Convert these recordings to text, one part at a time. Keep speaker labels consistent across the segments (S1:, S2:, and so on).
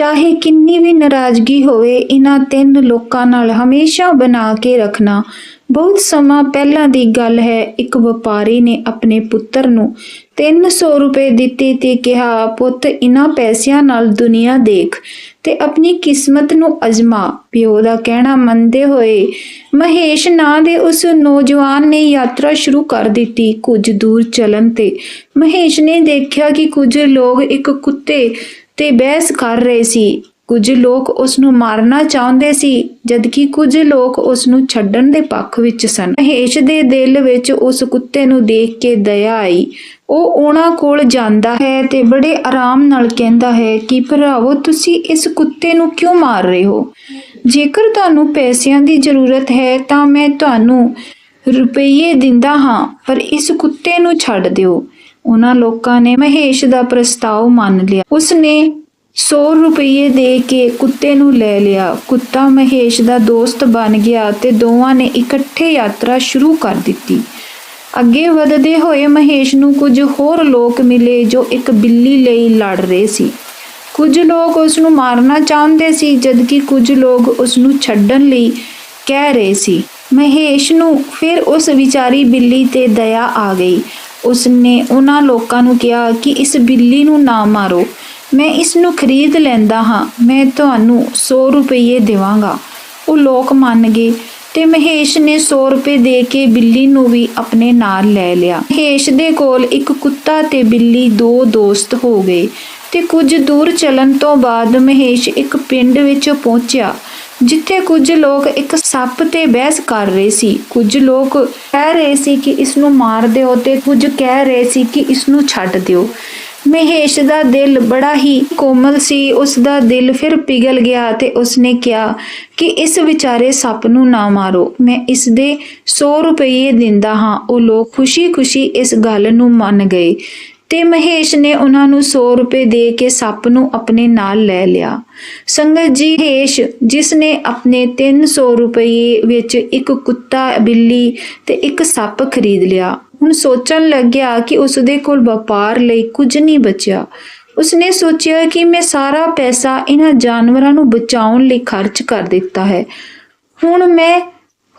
S1: ਚਾਹੇ ਕਿੰਨੀ ਵੀ ਨਾਰਾਜ਼ਗੀ ਹੋਵੇ ਇਹਨਾਂ ਤਿੰਨ ਲੋਕਾਂ ਨਾਲ ਹਮੇਸ਼ਾ ਬਣਾ ਕੇ ਰੱਖਣਾ। ਬਹੁਤ ਸਮਾਂ ਪਹਿਲਾਂ ਦੀ ਗੱਲ ਹੈ, ਇੱਕ ਵਪਾਰੀ ਨੇ ਆਪਣੇ ਪੁੱਤਰ ਨੂੰ 300 ਰੁਪਏ ਦਿੱਤੇ ਤੇ ਕਿਹਾ, ਪੁੱਤ ਇਹਨਾਂ ਪੈਸਿਆਂ ਨਾਲ ਦੁਨੀਆ ਦੇਖ ਤੇ ਆਪਣੀ ਕਿਸਮਤ ਨੂੰ ਅਜ਼ਮਾ। ਪਿਓ ਦਾ ਕਹਿਣਾ ਮੰਨਦੇ ਹੋਏ ਮਹੇਸ਼ ਨਾਂ ਦੇ ਉਸ ਨੌਜਵਾਨ ਨੇ ਯਾਤਰਾ ਸ਼ੁਰੂ ਕਰ ਦਿੱਤੀ। ਕੁਝ ਦੂਰ ਚੱਲਣ ਤੇ ਮਹੇਸ਼ ਨੇ ਦੇਖਿਆ ਕਿ ਕੁਝ ਲੋਕ ਇੱਕ ਕੁੱਤੇ ਤੇ ਬਹਿਸ ਕਰ ਰਹੇ ਸੀ। ਕੁਝ ਲੋਕ ਉਸ ਨੂੰ ਮਾਰਨਾ ਚਾਹੁੰਦੇ ਸੀ, ਜਦਕਿ ਕੁਝ ਲੋਕ ਉਸ ਨੂੰ ਛੱਡਣ ਦੇ ਪੱਖ ਵਿੱਚ ਸਨ। ਮਹੇਸ਼ ਦੇ ਦਿਲ ਵਿੱਚ ਉਸ ਕੁੱਤੇ ਨੂੰ ਦੇਖ ਕੇ ਦਇਆ ਆਈ। ਉਹ ਉਹਨਾਂ ਕੋਲ ਜਾਂਦਾ ਹੈ ਤੇ ਬੜੇ ਆਰਾਮ ਨਾਲ ਕਹਿੰਦਾ ਹੈ ਕਿ, ਭਰਾਵੋ, ਤੁਸੀਂ ਇਸ ਕੁੱਤੇ ਨੂੰ ਕਿਉਂ ਮਾਰ ਰਹੇ ਹੋ? ਜੇਕਰ ਤੁਹਾਨੂੰ ਪੈਸਿਆਂ ਦੀ ਜ਼ਰੂਰਤ ਹੈ, ਤਾਂ ਮੈਂ ਤੁਹਾਨੂੰ ਰੁਪਈਏ ਦਿੰਦਾ ਹਾਂ, ਪਰ ਇਸ ਕੁੱਤੇ ਨੂੰ ਛੱਡ ਦਿਓ। ਉਹਨਾਂ ਲੋਕਾਂ ਨੇ ਮਹੇਸ਼ ਦਾ ਪ੍ਰਸਤਾਵ ਮੰਨ ਲਿਆ। ਉਸਨੇ 100 ਰੁਪਏ ਦੇ ਕੇ ਕੁੱਤੇ ਨੂੰ ਲੈ ਲਿਆ। ਕੁੱਤਾ ਮਹੇਸ਼ ਦਾ ਦੋਸਤ ਬਣ ਗਿਆ ਤੇ ਦੋਵਾਂ ਨੇ ਇਕੱਠੇ ਯਾਤਰਾ ਸ਼ੁਰੂ ਕਰ ਦਿੱਤੀ। ਅੱਗੇ ਵਧਦੇ ਹੋਏ ਮਹੇਸ਼ ਨੂੰ ਕੁਝ ਹੋਰ ਲੋਕ ਮਿਲੇ ਜੋ ਇੱਕ ਬਿੱਲੀ ਲਈ ਲੜ ਰਹੇ ਸੀ। ਕੁਝ ਲੋਕ ਉਸ ਨੂੰ ਮਾਰਨਾ ਚਾਹੁੰਦੇ ਸੀ, ਜਦਕਿ ਕੁਝ ਲੋਕ ਉਸ ਨੂੰ ਛੱਡਣ ਲਈ ਕਹਿ ਰਹੇ ਸੀ। ਮਹੇਸ਼ ਨੂੰ ਫਿਰ ਉਸ ਵਿਚਾਰੀ ਬਿੱਲੀ ਤੇ ਦਇਆ ਆ ਗਈ। ਉਸਨੇ ਉਹਨਾਂ ਲੋਕਾਂ ਨੂੰ ਕਿਹਾ ਕਿ ਇਸ ਬਿੱਲੀ ਨੂੰ ਨਾ ਮਾਰੋ। ਮੈਂ ਇਸ ਨੂੰ ਖਰੀਦ ਲੈਂਦਾ ਹਾਂ। ਮੈਂ ਤੁਹਾਨੂੰ 100 ਰੁਪਏ ਦੇਵਾਂਗਾ। ਉਹ ਲੋਕ ਮੰਨ ਗਏ ਤੇ ਮਹੇਸ਼ ਨੇ 100 ਰੁਪਏ ਦੇ ਕੇ ਬਿੱਲੀ ਨੂੰ ਵੀ ਆਪਣੇ ਨਾਲ ਲੈ ਲਿਆ। ਮਹੇਸ਼ ਦੇ ਕੋਲ ਇੱਕ ਕੁੱਤਾ ਤੇ ਬਿੱਲੀ ਦੋ ਦੋਸਤ ਹੋ ਗਏ ਤੇ ਕੁਝ ਦੂਰ ਚੱਲਣ ਤੋਂ ਬਾਅਦ ਮਹੇਸ਼ ਇੱਕ ਪਿੰਡ ਵਿੱਚ ਪਹੁੰਚਿਆ। ਜਿੱਥੇ ਕੁਝ ਲੋਕ ਇੱਕ ਸੱਪ ਤੇ ਬਹਿਸ ਕਰ ਰਹੇ ਸੀ। ਕੁਝ ਲੋਕ ਕਹਿ ਰਹੇ ਸੀ ਕਿ ਇਸ ਨੂੰ ਮਾਰ ਦਿਓ ਤੇ ਕੁਝ ਕਹਿ ਰਹੇ ਸੀ ਕਿ ਇਸ ਨੂੰ ਛੱਡ ਦਿਓ। ਮਹੇਸ਼ ਦਾ ਦਿਲ ਬੜਾ ਹੀ ਕੋਮਲ ਸੀ। ਉਸ ਦਾ ਦਿਲ ਫਿਰ ਪਿਘਲ ਗਿਆ ਤੇ ਉਸਨੇ ਕਿਹਾ ਕਿ ਇਸ ਵਿਚਾਰੇ ਸੱਪ ਨੂੰ ਨਾ ਮਾਰੋ। ਮੈਂ ਇਸ ਦੇ 100 ਰੁਪਏ ਦਿੰਦਾ ਹਾਂ। ਉਹ ਲੋਕ ਖੁਸ਼ੀ-ਖੁਸ਼ੀ ਇਸ ਗੱਲ ਨੂੰ ਮੰਨ ਗਏ। ਤੇ ਮਹੇਸ਼ ਨੇ ਉਹਨਾਂ ਨੂੰ 100 ਰੁਪਏ ਦੇ ਕੇ ਸੱਪ ਨੂੰ ਆਪਣੇ ਨਾਲ ਲੈ ਲਿਆ। ਸੰਗਤ ਜੀ, ਮਹੇਸ਼ ਜਿਸ ਨੇ ਆਪਣੇ 300 ਰੁਪਏ ਵਿੱਚ ਇੱਕ ਕੁੱਤਾ, ਬਿੱਲੀ ਤੇ ਇੱਕ ਸੱਪ ਖਰੀਦ ਲਿਆ, ਹੁਣ ਸੋਚਣ ਲੱਗਿਆ ਕਿ ਉਸ ਦੇ ਕੋਲ ਵਪਾਰ ਲਈ ਕੁਝ ਨਹੀਂ ਬਚਿਆ। ਉਸਨੇ ਸੋਚਿਆ ਕਿ ਮੈਂ ਸਾਰਾ ਪੈਸਾ ਇਹਨਾਂ ਜਾਨਵਰਾਂ ਨੂੰ ਬਚਾਉਣ ਲਈ ਖਰਚ ਕਰ ਦਿੱਤਾ ਹੈ। ਹੁਣ ਮੈਂ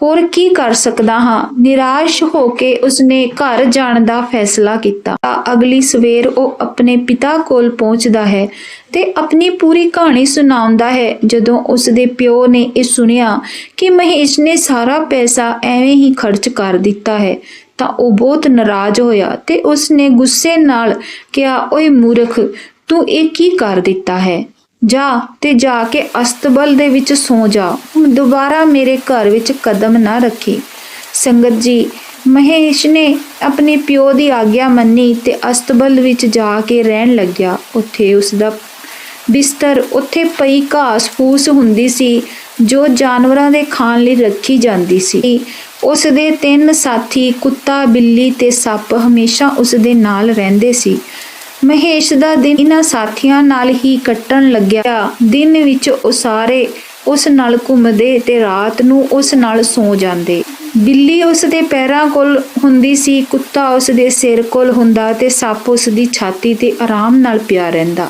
S1: ਹੋਰ ਕੀ ਕਰ ਸਕਦਾ ਹਾਂ? ਨਿਰਾਸ਼ ਹੋ ਕੇ ਉਸਨੇ ਘਰ ਜਾਣ ਦਾ ਫੈਸਲਾ ਕੀਤਾ। ਤਾਂ ਅਗਲੀ ਸਵੇਰ ਉਹ ਆਪਣੇ ਪਿਤਾ ਕੋਲ ਪਹੁੰਚਦਾ ਹੈ ਤੇ ਆਪਣੀ ਪੂਰੀ ਕਹਾਣੀ ਸੁਣਾਉਂਦਾ ਹੈ। ਜਦੋਂ ਉਸਦੇ ਪਿਓ ਨੇ ਇਹ ਸੁਣਿਆ ਕਿ ਮਹੇਸ਼ ਨੇ ਸਾਰਾ ਪੈਸਾ ਐਵੇਂ ਹੀ ਖਰਚ ਕਰ ਦਿੱਤਾ ਹੈ, ਤਾਂ ਉਹ ਬਹੁਤ ਨਾਰਾਜ਼ ਹੋਇਆ ਤੇ ਉਸਨੇ ਗੁੱਸੇ ਨਾਲ ਕਿਹਾ, ਓਏ ਮੂਰਖ, ਤੂੰ ਇਹ ਕੀ ਕਰ ਦਿੱਤਾ ਹੈ? ਜਾ ਤੇ ਜਾ ਕੇ ਅਸਤਬਲ ਦੇ ਵਿੱਚ ਸੌ ਜਾ। ਹੁਣ ਦੁਬਾਰਾ ਮੇਰੇ ਘਰ ਵਿੱਚ ਕਦਮ ਨਾ ਰੱਖੀ। ਸੰਗਤ ਜੀ, ਮਹੇਸ਼ ਨੇ ਆਪਣੇ ਪਿਓ ਦੀ ਆਗਿਆ ਮੰਨੀ ਤੇ ਅਸਤਬਲ ਵਿੱਚ ਜਾ ਕੇ ਰਹਿਣ ਲੱਗਿਆ। ਉੱਥੇ ਉਸ ਦਾ ਬਿਸਤਰ, ਉੱਥੇ ਪਈ ਘਾਸ ਫੂਸ ਹੁੰਦੀ ਸੀ, ਜੋ ਜਾਨਵਰਾਂ ਦੇ ਖਾਣ ਲਈ ਰੱਖੀ ਜਾਂਦੀ ਸੀ। ਉਸ ਦੇ ਤਿੰਨ ਸਾਥੀ ਕੁੱਤਾ, ਬਿੱਲੀ ਤੇ ਸੱਪ ਹਮੇਸ਼ਾ ਉਸ ਦੇ ਨਾਲ ਰਹਿੰਦੇ ਸੀ। ਮਹੇਸ਼ ਦਾ ਦਿਨ ਇਹਨਾਂ ਸਾਥੀਆਂ ਨਾਲ ਹੀ ਕੱਟਣ ਲੱਗਿਆ। ਦਿਨ ਵਿੱਚ ਉਹ ਸਾਰੇ ਉਸ ਨਾਲ ਘੁੰਮਦੇ ਤੇ ਰਾਤ ਨੂੰ ਉਸ ਨਾਲ ਸੌ ਜਾਂਦੇ। ਬਿੱਲੀ ਉਸ ਦੇ ਪੈਰਾਂ ਕੋਲ ਹੁੰਦੀ ਸੀ, ਕੁੱਤਾ ਉਸ ਦੇ ਸਿਰ ਕੋਲ ਹੁੰਦਾ ਤੇ ਸੱਪ ਉਸ ਦੀ ਛਾਤੀ ਤੇ ਆਰਾਮ ਨਾਲ ਪਿਆ ਰਹਿੰਦਾ।